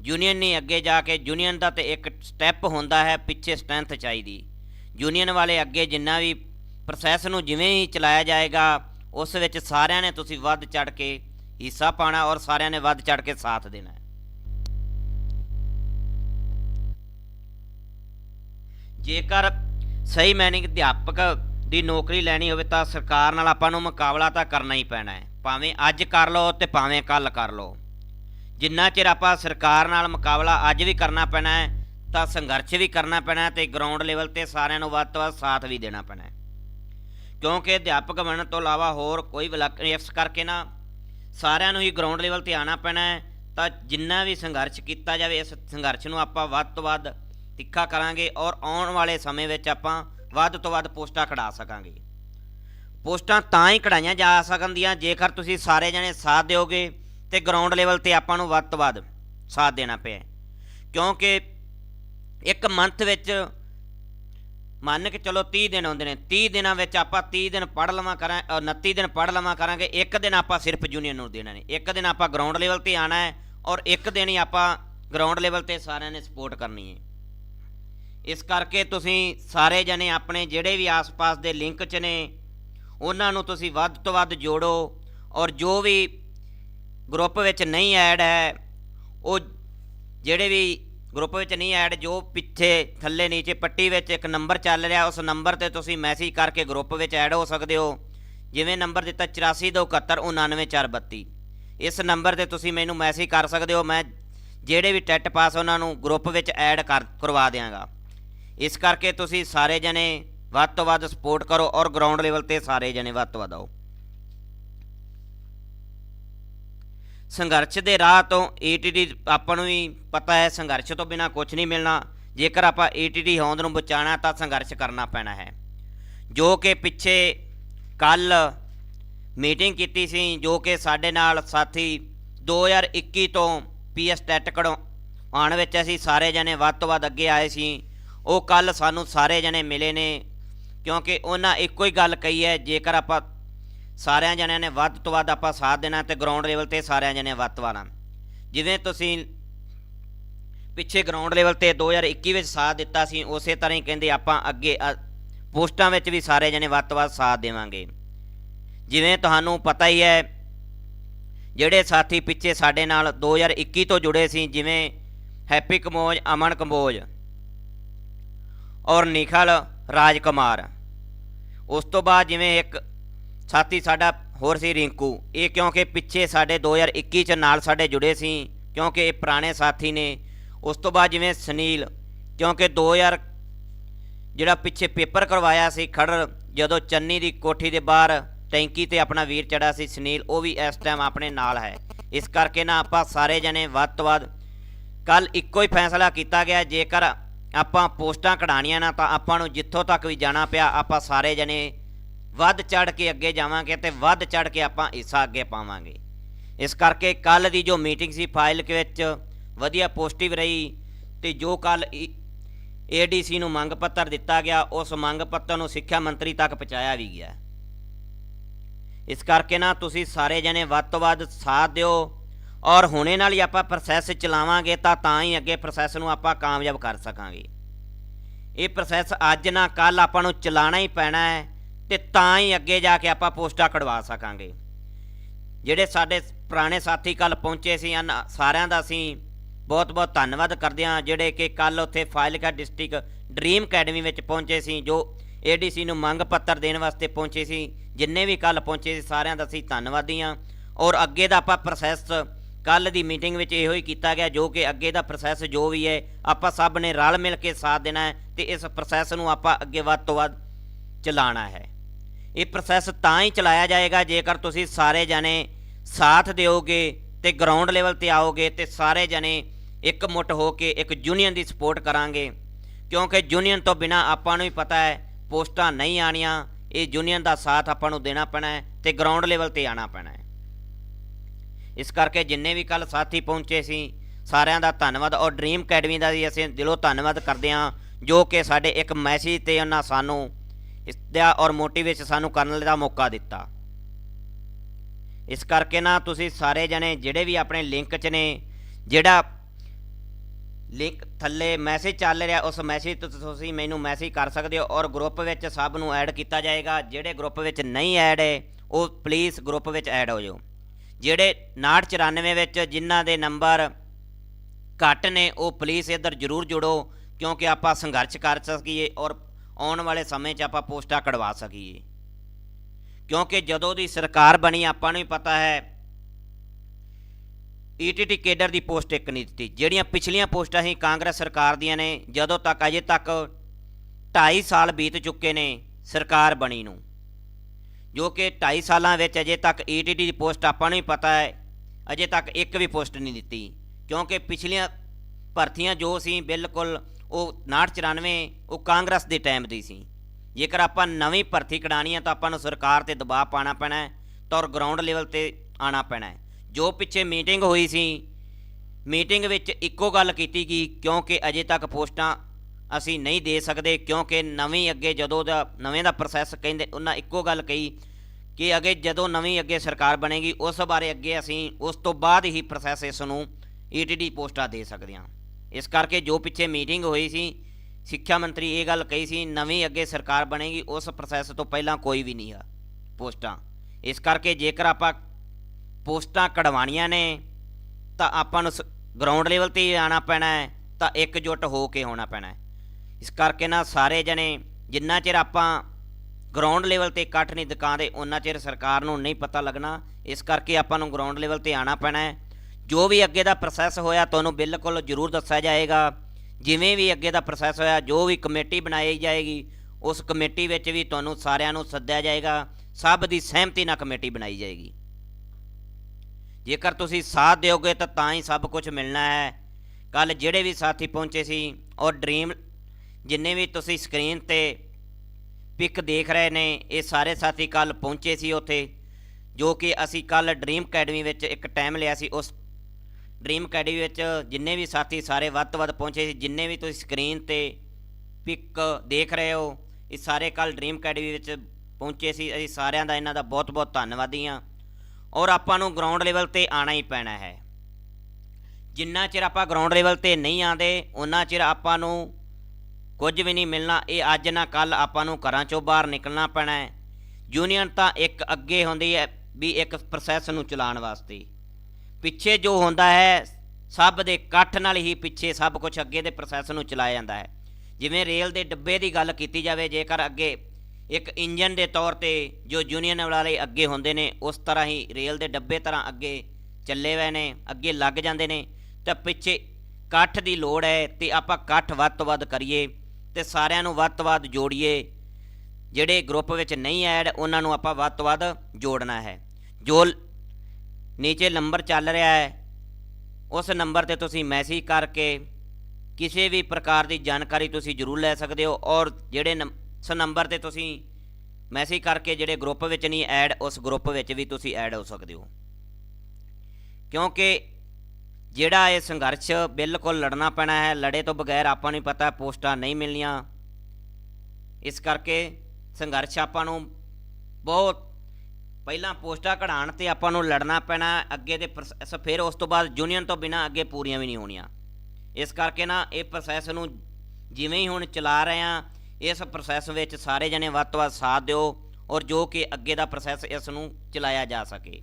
ਯੂਨੀਅਨ ਨਹੀਂ ਅੱਗੇ ਜਾ ਕੇ ਯੂਨੀਅਨ ਦਾ ਤੇ ਇੱਕ ਸਟੈਪ ਹੁੰਦਾ ਹੈ ਪਿੱਛੇ ਸਟਰੈਂਥ ਚਾਹੀਦੀ। ਯੂਨੀਅਨ ਵਾਲੇ ਅੱਗੇ ਜਿੰਨਾ ਵੀ ਪ੍ਰੋਸੈਸ ਨੂੰ ਜਿਵੇਂ ਹੀ ਚਲਾਇਆ ਜਾਏਗਾ, ਉਸ ਵਿੱਚ ਸਾਰਿਆਂ ਨੇ ਤੁਸੀਂ ਵੱਧ ਚੜ ਕੇ ਹਿੱਸਾ ਪਾਣਾ ਔਰ ਸਾਰਿਆਂ ਨੇ ਵੱਧ ਚੜ ਕੇ ਸਾਥ ਦੇਣਾ ਜੇਕਰ ਸਹੀ ਮੈਨਿੰਗ ਅਧਿਆਪਕ ਦੀ ਨੌਕਰੀ ਲੈਣੀ ਹੋਵੇ ਤਾਂ ਸਰਕਾਰ ਨਾਲ ਆਪਾਂ ਨੂੰ ਮੁਕਾਬਲਾ ਤਾਂ ਕਰਨਾ ਹੀ ਪੈਣਾ ਹੈ। ਭਾਵੇਂ ਅੱਜ ਕਰ ਲਓ ਤੇ ਭਾਵੇਂ ਕੱਲ ਕਰ ਲਓ। ਜਿੰਨਾ ਚਿਰ ਆਪਾਂ ਸਰਕਾਰ ਨਾਲ ਮੁਕਾਬਲਾ ਅੱਜ ਵੀ ਕਰਨਾ ਪੈਣਾ ਹੈ, ਤਾਂ ਸੰਘਰਸ਼ ਵੀ ਕਰਨਾ ਪੈਣਾ ਹੈ ਤੇ ਗਰਾਊਂਡ ਲੈਵਲ ਤੇ ਸਾਰਿਆਂ ਨੂੰ ਵੱਧ ਤੋਂ ਵੱਧ ਸਾਥ ਵੀ ਦੇਣਾ ਪੈਣਾ ਕਿਉਂਕਿ ਅਧਿਆਪਕ ਬਣਨ ਤੋਂ ਇਲਾਵਾ ਹੋਰ ਕੋਈ ਵਿਲੱਖ ਇਸ ਕਰਕੇ ਨਾ ਸਾਰਿਆਂ ਨੂੰ ਹੀ ਗਰਾਊਂਡ ਲੈਵਲ ਤੇ ਆਉਣਾ ਪੈਣਾ ਹੈ, ਤਾਂ ਜਿੰਨਾ ਵੀ ਸੰਘਰਸ਼ ਕੀਤਾ ਜਾਵੇ, ਇਸ ਸੰਘਰਸ਼ ਨੂੰ ਆਪਾਂ ਵੱਧ ਤੋਂ ਵੱਧ ਤਿੱਖਾ ਕਰਾਂਗੇ ਔਰ ਆਉਣ ਵਾਲੇ ਸਮੇਂ ਵਿੱਚ ਆਪਾਂ ਵੱਧ ਤੋਂ ਵੱਧ ਪੋਸਟਾਂ ਕਢਾ ਸਕਾਂਗੇ। ਪੋਸਟਾਂ ਤਾਂ ਹੀ ਕਢਾਈਆਂ ਜਾ ਸਕਦੀਆਂ ਜੇਕਰ ਤੁਸੀਂ ਸਾਰੇ ਜਣੇ ਸਾਥ ਦਿਓਗੇ ਤੇ ਗਰਾਊਂਡ ਲੈਵਲ ਤੇ ਆਪਾਂ ਨੂੰ ਵੱਧ ਤੋਂ ਵੱਧ ਸਾਥ ਦੇਣਾ ਪਿਆ ਕਿਉਂਕਿ ਇੱਕ ਮੰਥ ਵਿੱਚ ਮੰਨ ਕੇ ਚਲੋ 30 ਦਿਨ ਹੁੰਦੇ ਨੇ 30 ਦਿਨਾਂ ਵਿੱਚ ਆਪਾਂ 30 ਦਿਨ ਪੜ੍ਹ ਲਵਾਂ ਕਰਾਂ ਅ, 29 ਦਿਨ ਪੜ੍ਹ ਲਵਾਂ ਕਰਾਂਗੇ ਇੱਕ ਦਿਨ ਆਪਾਂ ਸਿਰਫ ਜੂਨੀਅਰ ਨੂੰ ਦੇਣਾ ਨੇ। ਇੱਕ ਦਿਨ ਆਪਾਂ ਗਰਾਊਂਡ ਲੈਵਲ ਤੇ ਆਣਾ ਹੈ ਔਰ ਇੱਕ ਦਿਨ ਹੀ ਆਪਾਂ ਗਰਾਊਂਡ ਲੈਵਲ ਤੇ ਸਾਰਿਆਂ ਨੇ ਸਪੋਰਟ ਕਰਨੀ ਹੈ। ਇਸ ਕਰਕੇ ਤੁਸੀਂ ਸਾਰੇ ਜਣੇ ਆਪਣੇ ਜਿਹੜੇ ਵੀ ਆਸ-ਪਾਸ ਦੇ ਲਿੰਕ 'ਚ ਨੇ, ਉਹਨਾਂ ਨੂੰ ਤੁਸੀਂ ਵੱਧ ਤੋਂ ਵੱਧ ਜੋੜੋ ਔਰ ਜੋ ਵੀ ਗਰੁੱਪ ਵਿੱਚ ਨਹੀਂ ਐਡ ਹੈ, ਉਹ ਜਿਹੜੇ ਵੀ ਗਰੁੱਪ ਵਿੱਚ ਨਹੀਂ ਐਡ, ਜੋ ਪਿੱਛੇ ਥੱਲੇ ਨੀਚੇ ਪੱਟੀ ਵਿੱਚ ਇੱਕ ਨੰਬਰ ਚੱਲ ਰਿਹਾ, ਉਸ ਨੰਬਰ ਤੇ ਤੁਸੀਂ ਮੈਸੇਜ ਕਰਕੇ ਗਰੁੱਪ ਵਿੱਚ ਐਡ ਹੋ ਸਕਦੇ ਹੋ। ਜਿਵੇਂ ਨੰਬਰ ਦਿੱਤਾ 8427199432 ਇਸ ਨੰਬਰ ਤੇ ਤੁਸੀਂ ਮੈਨੂੰ ਮੈਸੇਜ ਕਰ ਸਕਦੇ ਹੋ, ਮੈਂ ਜਿਹੜੇ ਵੀ ਟੈਟ ਪਾਸ ਉਹਨਾਂ ਨੂੰ ਗਰੁੱਪ ਵਿੱਚ ਐਡ ਕਰ, ਕਰਵਾ ਦਿਆਂਗਾ। ਇਸ ਕਰਕੇ ਤੁਸੀਂ ਸਾਰੇ ਜਣੇ ਵੱਧ ਤੋਂ ਵੱਧ ਸਪੋਰਟ ਕਰੋ ਔਰ ਗਰਾਊਂਡ ਲੈਵਲ ਤੇ ਸਾਰੇ ਜਣੇ ਵੱਧ ਤੋਂ ਵੱਧ ਆਓ। ਸੰਘਰਸ਼ ਦੇ ਰਾਹ ਤੋਂ ਏਟੀਟੀ ਆਪਾਂ ਨੂੰ ਵੀ ਪਤਾ ਹੈ, ਸੰਘਰਸ਼ ਤੋਂ ਬਿਨਾ ਕੁਝ ਨਹੀਂ ਮਿਲਣਾ। ਜੇਕਰ ਆਪਾਂ ਏਟੀਟੀ ਹੋਂਦ ਨੂੰ ਬਚਾਉਣਾ ਤਾਂ ਸੰਘਰਸ਼ ਕਰਨਾ ਪੈਣਾ ਹੈ। ਜੋ ਕਿ ਪਿੱਛੇ ਕੱਲ ਮੀਟਿੰਗ ਕੀਤੀ ਸੀ, ਜੋ ਕਿ ਸਾਡੇ ਨਾਲ ਸਾਥੀ 2021 ਤੋਂ ਪੀਐਸ ਟੈਟ ਕਢਵਾਉਣ ਵਿੱਚ ਅਸੀਂ ਸਾਰੇ ਜਣੇ ਵੱਧ ਤੋਂ ਵੱਧ ਅੱਗੇ ਆਏ ਸੀ। ਉਹ ਕੱਲ ਸਾਨੂੰ ਸਾਰੇ ਜਣੇ ਮਿਲੇ ਨੇ ਕਿਉਂਕਿ ਉਹਨਾਂ ਇੱਕੋ ਹੀ ਗੱਲ ਕਹੀ ਹੈ ਜੇਕਰ ਆਪਾਂ ਸਾਰਿਆਂ ਜਣਿਆਂ ਨੇ ਵੱਧ ਤੋਂ ਵੱਧ ਆਪਾਂ ਸਾਥ ਦੇਣਾ ਤੇ ਗਰਾਊਂਡ ਲੈਵਲ ਤੇ ਸਾਰਿਆਂ ਜਣੇ ਵੱਧ ਤੋਂ ਵੱਧ ਜਿਵੇਂ ਤੁਸੀਂ ਪਿੱਛੇ ਗਰਾਊਂਡ ਲੈਵਲ ਤੇ 2021 ਵਿੱਚ ਸਾਥ ਦਿੱਤਾ ਸੀ ਉਸੇ ਤਰ੍ਹਾਂ ਹੀ ਕਹਿੰਦੇ ਆਪਾਂ ਅੱਗੇ ਅ, ਪੋਸਟਾਂ ਵਿੱਚ ਵੀ ਸਾਰੇ ਜਣੇ ਵੱਧ ਤੋਂ ਵੱਧ ਸਾਥ ਦੇਵਾਂਗੇ। ਜਿਵੇਂ ਤੁਹਾਨੂੰ ਪਤਾ ਹੀ ਹੈ ਜਿਹੜੇ ਸਾਥੀ ਪਿੱਛੇ ਸਾਡੇ ਨਾਲ 2021 ਤੋਂ ਜੁੜੇ ਸੀ ਜਿਵੇਂ ਹੈਪੀ ਕੰਬੋਜ ਅਮਨ ਕੰਬੋਜ ਔਰ ਨਿਖਲ ਰਾਜ ਕੁਮਾਰ ਉਸ ਤੋਂ ਬਾਅਦ ਜਿਵੇਂ ਇੱਕ ਸਾਥੀ ਸਾਡਾ ਹੋਰ ਸੀ ਰਿੰਕੂ, ਇਹ ਕਿਉਂਕਿ ਪਿੱਛੇ ਸਾਡੇ 2021 ਚ ਨਾਲ ਸਾਡੇ ਜੁੜੇ ਸੀ, ਕਿਉਂਕਿ ਇਹ ਪੁਰਾਣੇ ਸਾਥੀ ਨੇ। ਉਸ ਤੋਂ ਬਾਅਦ ਜਿਵੇਂ ਸੁਨੀਲ, ਕਿਉਂਕਿ 2000 ਜਿਹੜਾ ਪਿੱਛੇ ਪੇਪਰ ਕਰਵਾਇਆ ਸੀ ਖੜਰ ਜਦੋਂ ਚੰਨੀ ਦੀ ਕੋਠੀ ਦੇ ਬਾਹਰ ਟੈਂਕੀ ਤੇ ਆਪਣਾ ਵੀਰ ਚੜਾ ਸੀ ਸੁਨੀਲ, ਉਹ ਵੀ ਇਸ ਟਾਈਮ ਆਪਣੇ ਨਾਲ ਹੈ। ਇਸ ਕਰਕੇ ਨਾ ਆਪਾਂ ਸਾਰੇ ਜਣੇ ਵੱਧ ਤੋਂ ਵੱਧ ਕੱਲ ਇੱਕੋ ਹੀ ਫੈਸਲਾ ਕੀਤਾ ਗਿਆ, ਜੇਕਰ ਆਪਾਂ ਪੋਸਟਾਂ ਕਢਾਣੀਆਂ ਨਾ ਤਾਂ ਆਪਾਂ ਨੂੰ ਜਿੱਥੋਂ ਤੱਕ ਵੀ ਜਾਣਾ ਪਿਆ, ਆਪਾਂ ਸਾਰੇ ਜਣੇ ਵੱਧ ਚੜ ਕੇ ਅੱਗੇ ਜਾਵਾਂਗੇ ਤੇ ਵੱਧ ਚੜ ਕੇ ਆਪਾਂ ਹਿੱਸਾ ਅੱਗੇ ਪਾਵਾਂਗੇ। ਇਸ ਕਰਕੇ ਕੱਲ ਦੀ ਜੋ ਮੀਟਿੰਗ ਸੀ ਫਾਈਲ ਵਿੱਚ ਵਧੀਆ ਪੋਜ਼ਿਟਿਵ ਰਹੀ ਤੇ ਜੋ ਕੱਲ ਏਡੀਸੀ ਨੂੰ ਮੰਗ ਪੱਤਰ ਦਿੱਤਾ ਗਿਆ, ਉਸ ਮੰਗ ਪੱਤਰ ਨੂੰ ਸਿੱਖਿਆ ਮੰਤਰੀ ਤੱਕ ਪਹੁੰਚਾਇਆ ਵੀ ਗਿਆ। ਇਸ ਕਰਕੇ ਨਾ ਤੁਸੀਂ ਸਾਰੇ ਜਣੇ ਵੱਧ ਤੋਂ ਵੱਧ ਸਾਥ ਦਿਓ। ਔਰ ਹੁਣੇ ਨਾਲ ਹੀ ਆਪਾਂ ਪ੍ਰੋਸੈਸ ਚਲਾਵਾਂਗੇ ਤਾਂ ਤਾਂ ਹੀ ਅੱਗੇ ਪ੍ਰੋਸੈਸ ਨੂੰ ਆਪਾਂ ਕਾਮਯਾਬ ਕਰ ਸਕਾਂਗੇ। ਇਹ ਪ੍ਰੋਸੈਸ ਅੱਜ ਨਾ ਕੱਲ ਆਪਾਂ ਨੂੰ ਚਲਾਣਾ ਹੀ ਪੈਣਾ ਹੈ ਤੇ ਤਾਂ ਹੀ ਅੱਗੇ ਜਾ ਕੇ ਆਪਾਂ ਪੋਸਟਾਂ ਕਢਵਾ ਸਕਾਂਗੇ। ਜਿਹੜੇ ਸਾਡੇ ਪੁਰਾਣੇ ਸਾਥੀ ਕੱਲ ਪਹੁੰਚੇ ਸੀ ਹਨ ਸਾਰਿਆਂ ਦਾ ਅਸੀਂ ਬਹੁਤ ਬਹੁਤ ਧੰਨਵਾਦ ਕਰਦੇ ਹਾਂ, ਜਿਹੜੇ ਕਿ ਕੱਲ ਉੱਥੇ ਫਾਜ਼ਿਲਕਾ ਡਿਸਟ੍ਰਿਕਟ ਡ੍ਰੀਮ ਅਕੈਡਮੀ ਵਿੱਚ ਪਹੁੰਚੇ ਸੀ, ਜੋ ਏਡੀਸੀ ਨੂੰ ਮੰਗ ਪੱਤਰ ਦੇਣ ਵਾਸਤੇ ਪਹੁੰਚੇ ਸੀ, ਜਿੰਨੇ ਵੀ ਕੱਲ ਪਹੁੰਚੇ ਸੀ, ਸਾਰਿਆਂ ਦਾ ਅਸੀਂ ਧੰਨਵਾਦੀ ਹਾਂ। ਔਰ ਅੱਗੇ ਦਾ ਆਪਾਂ ਪ੍ਰੋਸੈਸ ਕੱਲ ਦੀ ਮੀਟਿੰਗ ਵਿੱਚ ਇਹੋ ਹੀ ਕੀਤਾ ਗਿਆ, ਜੋ ਕਿ ਅੱਗੇ ਦਾ ਪ੍ਰੋਸੈਸ ਜੋ ਵੀ ਹੈ, ਆਪਾਂ ਸਭ ਨੇ ਰਲ ਮਿਲ ਕੇ ਸਾਥ ਦੇਣਾ ਹੈ ਤੇ ਇਸ ਪ੍ਰੋਸੈਸ ਨੂੰ ਆਪਾਂ ਅੱਗੇ ਵੱਧ ਤੋਂ ਵੱਧ ਚਲਾਉਣਾ ਹੈ। ਇਹ ਪ੍ਰੋਸੈਸ ਤਾਂ ਹੀ ਚਲਾਇਆ ਜਾਏਗਾ, ਜੇਕਰ ਤੁਸੀਂ ਸਾਰੇ ਜਣੇ ਸਾਥ ਦਿਓਗੇ ਤੇ ਗਰਾਊਂਡ ਲੈਵਲ ਤੇ ਆਓਗੇ ਤੇ ਸਾਰੇ ਜਣੇ ਇੱਕ ਮੁੱਠ ਹੋ ਕੇ ਇੱਕ ਯੂਨੀਅਨ ਦੀ ਸਪੋਰਟ ਕਰਾਂਗੇ। ਕਿਉਂਕਿ ਯੂਨੀਅਨ ਤੋਂ ਬਿਨਾ ਆਪਾਂ ਨੂੰ ਹੀ ਪਤਾ ਹੈ, ਪੋਸਟਾਂ ਨਹੀਂ ਆਣੀਆਂ ਇਹ ਯੂਨੀਅਨ ਦਾ ਸਾਥ ਆਪਾਂ ਨੂੰ ਦੇਣਾ ਪੈਣਾ ਹੈ ਤੇ ਗਰਾਊਂਡ ਲੈਵਲ ਤੇ ਆਣਾ ਪੈਣਾ ਹੈ। ਇਸ ਕਰਕੇ ਜਿੰਨੇ ਵੀ ਕੱਲ ਸਾਥੀ ਪਹੁੰਚੇ ਸੀ, ਸਾਰਿਆਂ ਦਾ ਧੰਨਵਾਦ ਔਰ ਡ੍ਰੀਮ ਅਕੈਡਮੀ ਦਾ ਵੀ ਅਸੀਂ ਦਿਲੋਂ ਧੰਨਵਾਦ ਕਰਦੇ ਹਾਂ, ਜੋ ਕਿ ਸਾਡੇ ਇੱਕ ਮੈਸੇਜ ਤੇ ਉਹਨਾਂ ਸਾਨੂੰ ਇਸ ਦਾ ਔਰ ਮੋਟੀਵੇਸ਼ਨ ਸਾਨੂੰ ਕਰਨ ਦਾ ਮੌਕਾ ਦਿੱਤਾ। ਇਸ ਕਰਕੇ ਨਾ ਤੁਸੀਂ ਸਾਰੇ ਜਣੇ ਜਿਹੜੇ ਵੀ ਆਪਣੇ ਲਿੰਕ 'ਚ ਨੇ, ਜਿਹੜਾ ਲਿੰਕ ਥੱਲੇ ਮੈਸੇਜ ਚੱਲ ਰਿਹਾ, ਉਸ ਮੈਸੇਜ ਤੋਂ ਤੁਸੀਂ ਮੈਨੂੰ ਮੈਸੇਜ ਕਰ ਸਕਦੇ ਹੋ ਔਰ ਗਰੁੱਪ ਵਿੱਚ ਸਭ ਨੂੰ ਐਡ ਕੀਤਾ ਜਾਏਗਾ, ਜਿਹੜੇ ਗਰੁੱਪ ਵਿੱਚ ਨਹੀਂ ਐਡ ਹੈ, ਉਹ ਪਲੀਜ਼ ਗਰੁੱਪ ਵਿੱਚ ਐਡ ਹੋ ਜਾਓ। ਜਿਹੜੇ 994 ਵਿੱਚ ਜਿਨ੍ਹਾਂ ਦੇ ਨੰਬਰ ਘੱਟ ਨੇ, ਉਹ ਪਲੀਜ਼ ਇੱਧਰ ਜ਼ਰੂਰ ਜੁੜੋ, ਕਿਉਂਕਿ ਆਪਾਂ ਸੰਘਰਸ਼ ਕਰ ਸਕੀਏ ਔਰ ਆਉਣ ਵਾਲੇ ਸਮੇਂ 'ਚ ਆਪਾਂ ਪੋਸਟਾਂ ਕਢਵਾ ਸਕੀਏ। ਕਿਉਂਕਿ ਜਦੋਂ ਦੀ ਸਰਕਾਰ ਬਣੀ, ਆਪਾਂ ਨੂੰ ਹੀ ਪਤਾ ਹੈ ਈਟੀਟੀ ਕੇਡਰ ਦੀ ਪੋਸਟ ਇੱਕ ਨਹੀਂ ਦਿੱਤੀ। ਜਿਹੜੀਆਂ ਪਿਛਲੀਆਂ ਪੋਸਟਾਂ ਸੀ ਕਾਂਗਰਸ ਸਰਕਾਰ ਦੀਆਂ ਨੇ, ਜਦੋਂ ਤੱਕ ਅਜੇ ਤੱਕ 2.5 ਸਾਲ ਬੀਤ ਚੁੱਕੇ ਨੇ, ਸਰਕਾਰ ਬਣੀ ਨੂੰ। ਜੋ ਕਿ 2.5 ਸਾਲਾਂ ਵਿੱਚ ਅਜੇ ਤੱਕ ਈਟੀਟੀ ਦੀ ਪੋਸਟ ਆਪਾਂ ਨੂੰ ਹੀ ਪਤਾ ਹੈ, ਅਜੇ ਤੱਕ ਇੱਕ ਵੀ ਪੋਸਟ ਨਹੀਂ ਦਿੱਤੀ। ਕਿਉਂਕਿ ਪਿਛਲੀਆਂ ਭਰਤੀਆਂ ਜੋ ਸੀ, ਬਿਲਕੁਲ ਉਹ 59 94 ਉਹ ਕਾਂਗਰਸ ਦੇ ਟਾਈਮ ਦੀ ਸੀ। ਜੇਕਰ ਆਪਾਂ ਨਵੀਂ ਭਰਤੀ ਕਢਾਣੀ ਹੈ ਤਾਂ ਆਪਾਂ ਨੂੰ ਸਰਕਾਰ ਤੇ ਦਬਾਅ ਪਾਣਾ ਪੈਣਾ ਹੈ ਤਾਂ ਔਰ ਗਰਾਊਂਡ ਲੈਵਲ ਤੇ ਆਣਾ ਪੈਣਾ ਹੈ। ਜੋ ਪਿੱਛੇ ਮੀਟਿੰਗ ਹੋਈ ਸੀ ਮੀਟਿੰਗ ਵਿੱਚ ਇੱਕੋ ਗੱਲ ਕੀਤੀ ਗਈ, ਕਿਉਂਕਿ ਅਜੇ ਤੱਕ ਪੋਸਟਾਂ ਅਸੀਂ ਨਹੀਂ ਦੇ ਸਕਦੇ ਕਿਉਂਕਿ ਨਵੀਂ ਅੱਗੇ ਜਦੋਂ ਦਾ, ਨਵੇਂ ਦਾ ਪ੍ਰੋਸੈਸ ਕਹਿੰਦੇ, ਉਹਨਾਂ ਇੱਕੋ ਗੱਲ ਕਹੀ ਕਿ ਅਗੇ ਜਦੋਂ ਨਵੀਂ ਅੱਗੇ ਸਰਕਾਰ ਬਣੇਗੀ, ਉਸ ਬਾਰੇ ਅੱਗੇ ਅਸੀਂ ਉਸ ਤੋਂ ਬਾਅਦ ਹੀ ਪ੍ਰੋਸੈਸ ਇਸ ਨੂੰ ਈਟੀਡੀ ਪੋਸਟਾਂ ਦੇ ਸਕਦੇ ਹਾਂ। ਇਸ ਕਰਕੇ ਜੋ ਪਿੱਛੇ ਮੀਟਿੰਗ ਹੋਈ ਸੀ, ਸਿੱਖਿਆ ਮੰਤਰੀ ਇਹ ਗੱਲ ਕਹੀ ਸੀ, ਨਵੀਂ ਅੱਗੇ ਸਰਕਾਰ ਬਣੇਗੀ, ਉਸ ਪ੍ਰੋਸੈਸ ਤੋਂ ਪਹਿਲਾਂ ਕੋਈ ਵੀ ਨਹੀਂ ਆ ਪੋਸਟਾਂ। ਇਸ ਕਰਕੇ ਜੇਕਰ ਆਪਾਂ ਪੋਸਟਾਂ ਕਢਵਾਉਣੀਆਂ ਨੇ, ਤਾਂ ਆਪਾਂ ਨੂੰ ਗਰਾਊਂਡ ਲੈਵਲ ਤੇ ਹੀ ਆਉਣਾ ਪੈਣਾ ਹੈ, ਤਾਂ ਇਕਜੁੱਟ ਹੋ ਕੇ ਹੋਣਾ ਪੈਣਾ ਹੈ। ਇਸ ਕਰਕੇ ਨਾ ਸਾਰੇ ਜਣੇ ਜਿੰਨਾ ਚਿਰ ਆਪਾਂ ਗਰਾਊਂਡ ਲੈਵਲ ਤੇ ਇਕੱਠ ਨਹੀਂ ਦਿਖਾਉਂਦੇ ਉਹਨਾਂ ਚਿਰ ਸਰਕਾਰ ਨੂੰ ਨਹੀਂ ਪਤਾ ਲੱਗਣਾ। ਇਸ ਕਰਕੇ ਆਪਾਂ ਨੂੰ ਗਰਾਊਂਡ ਲੈਵਲ ਤੇ ਆਉਣਾ ਪੈਣਾ ਹੈ। ਜੋ ਵੀ ਅੱਗੇ ਦਾ ਪ੍ਰੋਸੈਸ ਹੋਇਆ, ਤੁਹਾਨੂੰ ਬਿਲਕੁਲ ਜ਼ਰੂਰ ਦੱਸਿਆ ਜਾਏਗਾ। ਜਿਵੇਂ ਵੀ ਅੱਗੇ ਦਾ ਪ੍ਰੋਸੈਸ ਹੋਇਆ, ਜੋ ਵੀ ਕਮੇਟੀ ਬਣਾਈ ਜਾਏਗੀ, ਉਸ ਕਮੇਟੀ ਵਿੱਚ ਵੀ ਤੁਹਾਨੂੰ ਸਾਰਿਆਂ ਨੂੰ ਸੱਦਿਆ ਜਾਏਗਾ। ਸਭ ਦੀ ਸਹਿਮਤੀ ਨਾਲ ਕਮੇਟੀ ਬਣਾਈ ਜਾਏਗੀ। ਜੇਕਰ ਤੁਸੀਂ ਸਾਥ ਦਿਓਗੇ, ਤਾਂ ਤਾਂ ਹੀ ਸਭ ਕੁਝ ਮਿਲਣਾ ਹੈ। ਕੱਲ ਜਿਹੜੇ ਵੀ ਸਾਥੀ ਪਹੁੰਚੇ ਸੀ ਔਰ ਡ੍ਰੀਮ ਜਿੰਨੇ ਵੀ ਤੁਸੀਂ ਸਕਰੀਨ ਤੇ ਪਿਕ ਦੇਖ ਰਹੇ ਨੇ, ਇਹ ਸਾਰੇ ਸਾਥੀ ਕੱਲ ਪਹੁੰਚੇ ਸੀ ਉੱਥੇ, ਜੋ ਕਿ ਅਸੀਂ ਕੱਲ ਡ੍ਰੀਮ ਅਕੈਡਮੀ ਵਿੱਚ ਇੱਕ ਟਾਈਮ ਲਿਆ ਸੀ। ਉਸ ਡ੍ਰੀਮ ਅਕੈਡਮੀ ਵਿੱਚ ਜਿੰਨੇ ਵੀ ਸਾਥੀ ਸਾਰੇ ਵੱਧ ਤੋਂ ਵੱਧ ਪਹੁੰਚੇ ਸੀ। ਜਿੰਨੇ ਵੀ ਤੁਸੀਂ ਸਕਰੀਨ ਤੇ ਪਿਕ ਦੇਖ ਰਹੇ ਹੋ, ਇਹ ਸਾਰੇ ਕੱਲ ਡ੍ਰੀਮ ਅਕੈਡਮੀ ਵਿੱਚ ਪਹੁੰਚੇ ਸੀ। ਅਸੀਂ ਸਾਰਿਆਂ ਦਾ ਇਹਨਾਂ ਦਾ ਬਹੁਤ ਬਹੁਤ ਧੰਨਵਾਦੀ ਹਾਂ। ਔਰ ਆਪਾਂ ਨੂੰ ਗਰਾਊਂਡ ਲੈਵਲ ਤੇ ਆਣਾ ਹੀ ਪੈਣਾ ਹੈ। ਜਿੰਨਾ ਚਿਰ ਆਪਾਂ ਗਰਾਊਂਡ ਲੈਵਲ ਤੇ ਨਹੀਂ ਆਂਦੇ ਉਹਨਾਂ ਚਿਰ ਆਪਾਂ ਨੂੰ ਕੁਝ ਵੀ ਨਹੀਂ ਮਿਲਣਾ, ਇਹ ਅੱਜ ਨਾ ਕੱਲ ਆਪਾਂ ਨੂੰ ਘਰਾਂ ਚੋਂ ਬਾਹਰ ਨਿਕਲਣਾ ਪੈਣਾ ਹੈ। ਯੂਨੀਅਨ ਤਾਂ ਇੱਕ ਅੱਗੇ ਹੁੰਦੀ ਹੈ ਵੀ ਇੱਕ ਪ੍ਰੋਸੈਸ ਨੂੰ ਚਲਾਉਣ ਵਾਸਤੇ। ਪਿੱਛੇ ਜੋ ਹੁੰਦਾ ਹੈ, ਸਭ ਦੇ ਇਕੱਠ ਨਾਲ ਹੀ ਪਿੱਛੇ ਸਭ ਕੁਝ ਅੱਗੇ ਦੇ ਪ੍ਰੋਸੈਸ ਨੂੰ ਚਲਾਇਆ ਜਾਂਦਾ ਹੈ। ਜਿਵੇਂ ਰੇਲ ਦੇ ਡੱਬੇ ਦੀ ਗੱਲ ਕੀਤੀ ਜਾਵੇ, ਜੇਕਰ ਅੱਗੇ ਇੱਕ ਇੰਜਨ ਦੇ ਤੌਰ ਤੇ ਜੋ ਯੂਨੀਅਨ ਵਾਲੇ ਅੱਗੇ ਹੁੰਦੇ ਨੇ, ਉਸ ਤਰ੍ਹਾਂ ਹੀ ਰੇਲ ਦੇ ਡੱਬੇ ਤਰ੍ਹਾਂ ਅੱਗੇ ਚੱਲੇ ਹੋਏ ਨੇ, ਅੱਗੇ ਲੱਗ ਜਾਂਦੇ ਨੇ, ਤਾਂ ਪਿੱਛੇ ਇਕੱਠ ਦੀ ਲੋੜ ਹੈ ਤੇ ਆਪਾਂ ਇਕੱਠ ਵੱਧ ਤੋਂ ਵੱਧ ਕਰੀਏ। ਤੇ ਸਾਰਿਆਂ ਨੂੰ ਵੱਧ ਤੋਂ ਵੱਧ ਜੋੜੀਏ। ਜਿਹੜੇ ਗਰੁੱਪ ਵਿੱਚ ਨਹੀਂ ਐਡ ਉਹਨਾਂ ਨੂੰ ਆਪਾਂ ਵੱਧ ਤੋਂ ਵੱਧ ਜੋੜਨਾ ਹੈ। ਜੋ ਨੀਚੇ ਨੰਬਰ ਚੱਲ ਰਿਹਾ ਹੈ, ਉਸ ਨੰਬਰ ਤੇ ਤੁਸੀਂ ਮੈਸੇਜ ਕਰਕੇ ਕਿਸੇ ਵੀ ਪ੍ਰਕਾਰ ਦੀ ਜਾਣਕਾਰੀ ਤੁਸੀਂ ਜ਼ਰੂਰ ਲੈ ਸਕਦੇ ਹੋ ਔਰ ਜਿਹੜੇ ਨੰ- ਉਸ ਨੰਬਰ ਤੇ ਤੁਸੀਂ ਮੈਸੇਜ ਕਰਕੇ ਜਿਹੜੇ ਗਰੁੱਪ ਵਿੱਚ ਨਹੀਂ ਐਡ ਉਸ ਗਰੁੱਪ ਵਿੱਚ ਵੀ ਤੁਸੀਂ ਐਡ ਹੋ ਸਕਦੇ ਹੋ। ਕਿਉਂਕਿ ਜਿਹੜਾ ਇਹ ਸੰਘਰਸ਼ ਬਿਲਕੁਲ ਲੜਨਾ ਪੈਣਾ ਹੈ, ਲੜੇ ਤੋਂ ਬਗੈਰ ਆਪਾਂ ਨੂੰ ਪਤਾ, ਪੋਸਟਾਂ ਨਹੀਂ ਮਿਲਣੀਆਂ। ਇਸ ਕਰਕੇ ਸੰਘਰਸ਼ ਆਪਾਂ ਨੂੰ ਬਹੁਤ ਪਹਿਲਾਂ ਪੋਸਟਾਂ ਕਢਾਉਣ ਤੇ ਆਪਾਂ ਨੂੰ ਲੜਨਾ ਪੈਣਾ, ਅੱਗੇ ਦੇ ਪ੍ਰੋਸੈਸ ਫਿਰ ਉਸ ਤੋਂ ਬਾਅਦ ਯੂਨੀਅਨ ਤੋਂ ਬਿਨਾ ਅੱਗੇ ਪੂਰੀਆਂ ਵੀ ਨਹੀਂ ਹੋਣੀਆਂ। ਇਸ ਕਰਕੇ ਨਾ ਇਹ ਪ੍ਰੋਸੈਸ ਨੂੰ ਜਿਵੇਂ ਹੀ ਹੁਣ ਚਲਾ ਰਹੇ ਆ ਇਸ ਪ੍ਰੋਸੈਸ ਵਿੱਚ ਸਾਰੇ ਜਣੇ ਵੱਧ ਤੋਂ ਵੱਧ ਸਾਥ ਦਿਓ ਔਰ ਜੋ ਕਿ ਅੱਗੇ ਦਾ ਪ੍ਰੋਸੈਸ ਇਸ ਨੂੰ ਚਲਾਇਆ ਜਾ ਸਕੇ।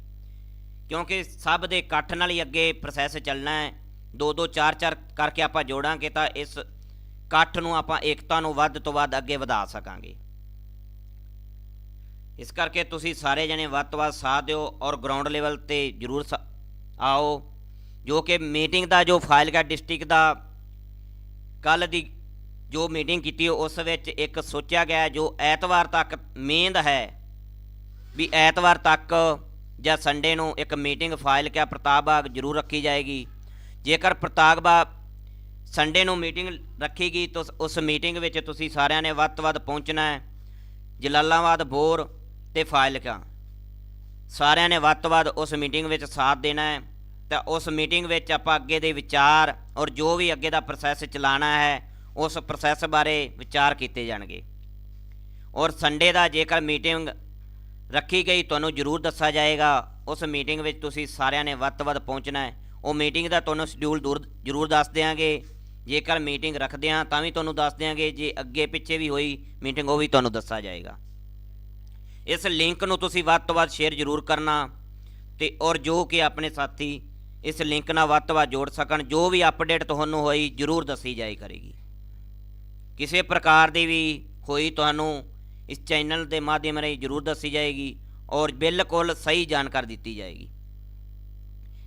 ਕਿਉਂਕਿ ਸਭ ਦੇ ਇਕੱਠ ਨਾਲ ਹੀ ਅੱਗੇ ਪ੍ਰੋਸੈਸ ਚੱਲਣਾ ਹੈ। ਦੋ ਦੋ, ਚਾਰ ਚਾਰ ਕਰਕੇ ਆਪਾਂ ਜੋੜਾਂਗੇ ਤਾਂ ਇਸ ਇਕੱਠ ਨੂੰ ਆਪਾਂ ਏਕਤਾ ਨੂੰ ਵੱਧ ਤੋਂ ਵੱਧ ਅੱਗੇ ਵਧਾ ਸਕਾਂਗੇ। ਇਸ ਕਰਕੇ ਤੁਸੀਂ ਸਾਰੇ ਜਣੇ ਵੱਧ ਤੋਂ ਵੱਧ ਸਾਥ ਦਿਓ ਔਰ ਗਰਾਊਂਡ ਲੈਵਲ ਤੇ ਜਰੂਰ ਸ- ਆਓ। ਜੋ ਕਿ ਮੀਟਿੰਗ ਦਾ, ਜੋ ਫਾਈਲਕਾ ਡਿਸਟ੍ਰਿਕਟ ਦਾ ਕੱਲ ਦੀ ਜੋ ਮੀਟਿੰਗ ਕੀਤੀ, ਉਸ ਵਿੱਚ ਇੱਕ ਸੋਚਿਆ ਗਿਆ ਜੋ ਐਤਵਾਰ ਤੱਕ ਮੇਂਦ ਹੈ ਵੀ ਐਤਵਾਰ ਤੱਕ ਜਾਂ ਸੰਡੇ ਨੂੰ ਇੱਕ ਮੀਟਿੰਗ ਫਾਈਲ ਕਿਆ ਪ੍ਰਤਾਪ ਬਾਗ ਜ਼ਰੂਰ ਰੱਖੀ ਜਾਏਗੀ। ਜੇਕਰ ਪ੍ਰਤਾਪ ਬਾਗ ਸੰਡੇ ਨੂੰ ਮੀਟਿੰਗ ਰੱਖੀ ਗਈ ਤਾਂ ਉਸ- ਮੀਟਿੰਗ ਵਿੱਚ ਤੁਸੀਂ ਸਾਰਿਆਂ ਨੇ ਵੱਧ ਤੋਂ ਵੱਧ ਪਹੁੰਚਣਾ ਹੈ। ਜਲਾਲਾਬਾਦ ਬੋਰ ਤੇ ਫਾਈਲ ਕਿਆ। ਸਾਰਿਆਂ ਨੇ ਵੱਧ ਤੋਂ ਵੱਧ ਉਸ ਮੀਟਿੰਗ ਵਿੱਚ ਸਾਥ ਦੇਣਾ ਹੈ। ਤਾਂ ਉਸ ਮੀਟਿੰਗ ਵਿੱਚ ਆਪਾਂ ਅੱਗੇ ਦੇ ਵਿਚਾਰ ਔਰ ਜੋ ਵੀ ਅੱਗੇ ਦਾ ਪ੍ਰੋਸੈਸ ਚਲਾਣਾ ਹੈ, ਉਸ ਪ੍ਰੋਸੈਸ ਬਾਰੇ ਵਿਚਾਰ ਕੀਤੇ ਜਾਣਗੇ। ਔਰ ਸੰਡੇ ਦਾ ਜੇਕਰ ਮੀਟਿੰਗ ਰੱਖੀ ਗਈ, ਤੁਹਾਨੂੰ ਜ਼ਰੂਰ ਦੱਸਿਆ ਜਾਏਗਾ। ਉਸ ਮੀਟਿੰਗ ਵਿੱਚ ਤੁਸੀਂ ਸਾਰਿਆਂ ਨੇ ਵੱਧ ਤੋਂ ਵੱਧ ਪਹੁੰਚਣਾ ਹੈ। ਉਹ ਮੀਟਿੰਗ ਦਾ ਤੁਹਾਨੂੰ ਸ਼ਡਿਊਲ ਦੂਰ, ਜ਼ਰੂਰ ਦੱਸ ਦਿਆਂਗੇ। ਜੇਕਰ ਮੀਟਿੰਗ ਰੱਖਦੇ ਹਾਂ, ਤਾਂ ਵੀ ਤੁਹਾਨੂੰ ਦੱਸ ਦਿਆਂਗੇ। ਜੇ ਅੱਗੇ ਪਿੱਛੇ ਵੀ ਹੋਈ ਮੀਟਿੰਗ ਉਹ ਵੀ ਤੁਹਾਨੂੰ ਦੱਸਿਆ ਜਾਏਗਾ। ਇਸ ਲਿੰਕ ਨੂੰ ਤੁਸੀਂ ਵੱਧ ਤੋਂ ਵੱਧ ਸ਼ੇਅਰ ਜ਼ਰੂਰ ਕਰਨਾ ਤੇ ਔਰ ਜੋ ਕਿ ਆਪਣੇ ਸਾਥੀ ਇਸ ਲਿੰਕ ਨਾਲ ਵੱਧ ਤੋਂ ਵੱਧ ਜੋੜ ਸਕਣ, ਜੋ ਵੀ ਅਪਡੇਟ ਤੁਹਾਨੂੰ ਹੋਈ, ਜ਼ਰੂਰ ਦੱਸੀ ਜਾਈ ਕਰੇਗੀ। ਕਿਸੇ ਪ੍ਰਕਾਰ ਦੀ ਵੀ ਹੋਈ ਤੁਹਾਨੂੰ ਇਸ ਚੈਨਲ ਦੇ ਮਾਧਿਅਮ ਰਾਹੀਂ ਜ਼ਰੂਰ ਦੱਸੀ ਜਾਏਗੀ ਔਰ ਬਿਲਕੁਲ ਸਹੀ ਜਾਣਕਾਰੀ ਦਿੱਤੀ ਜਾਏਗੀ।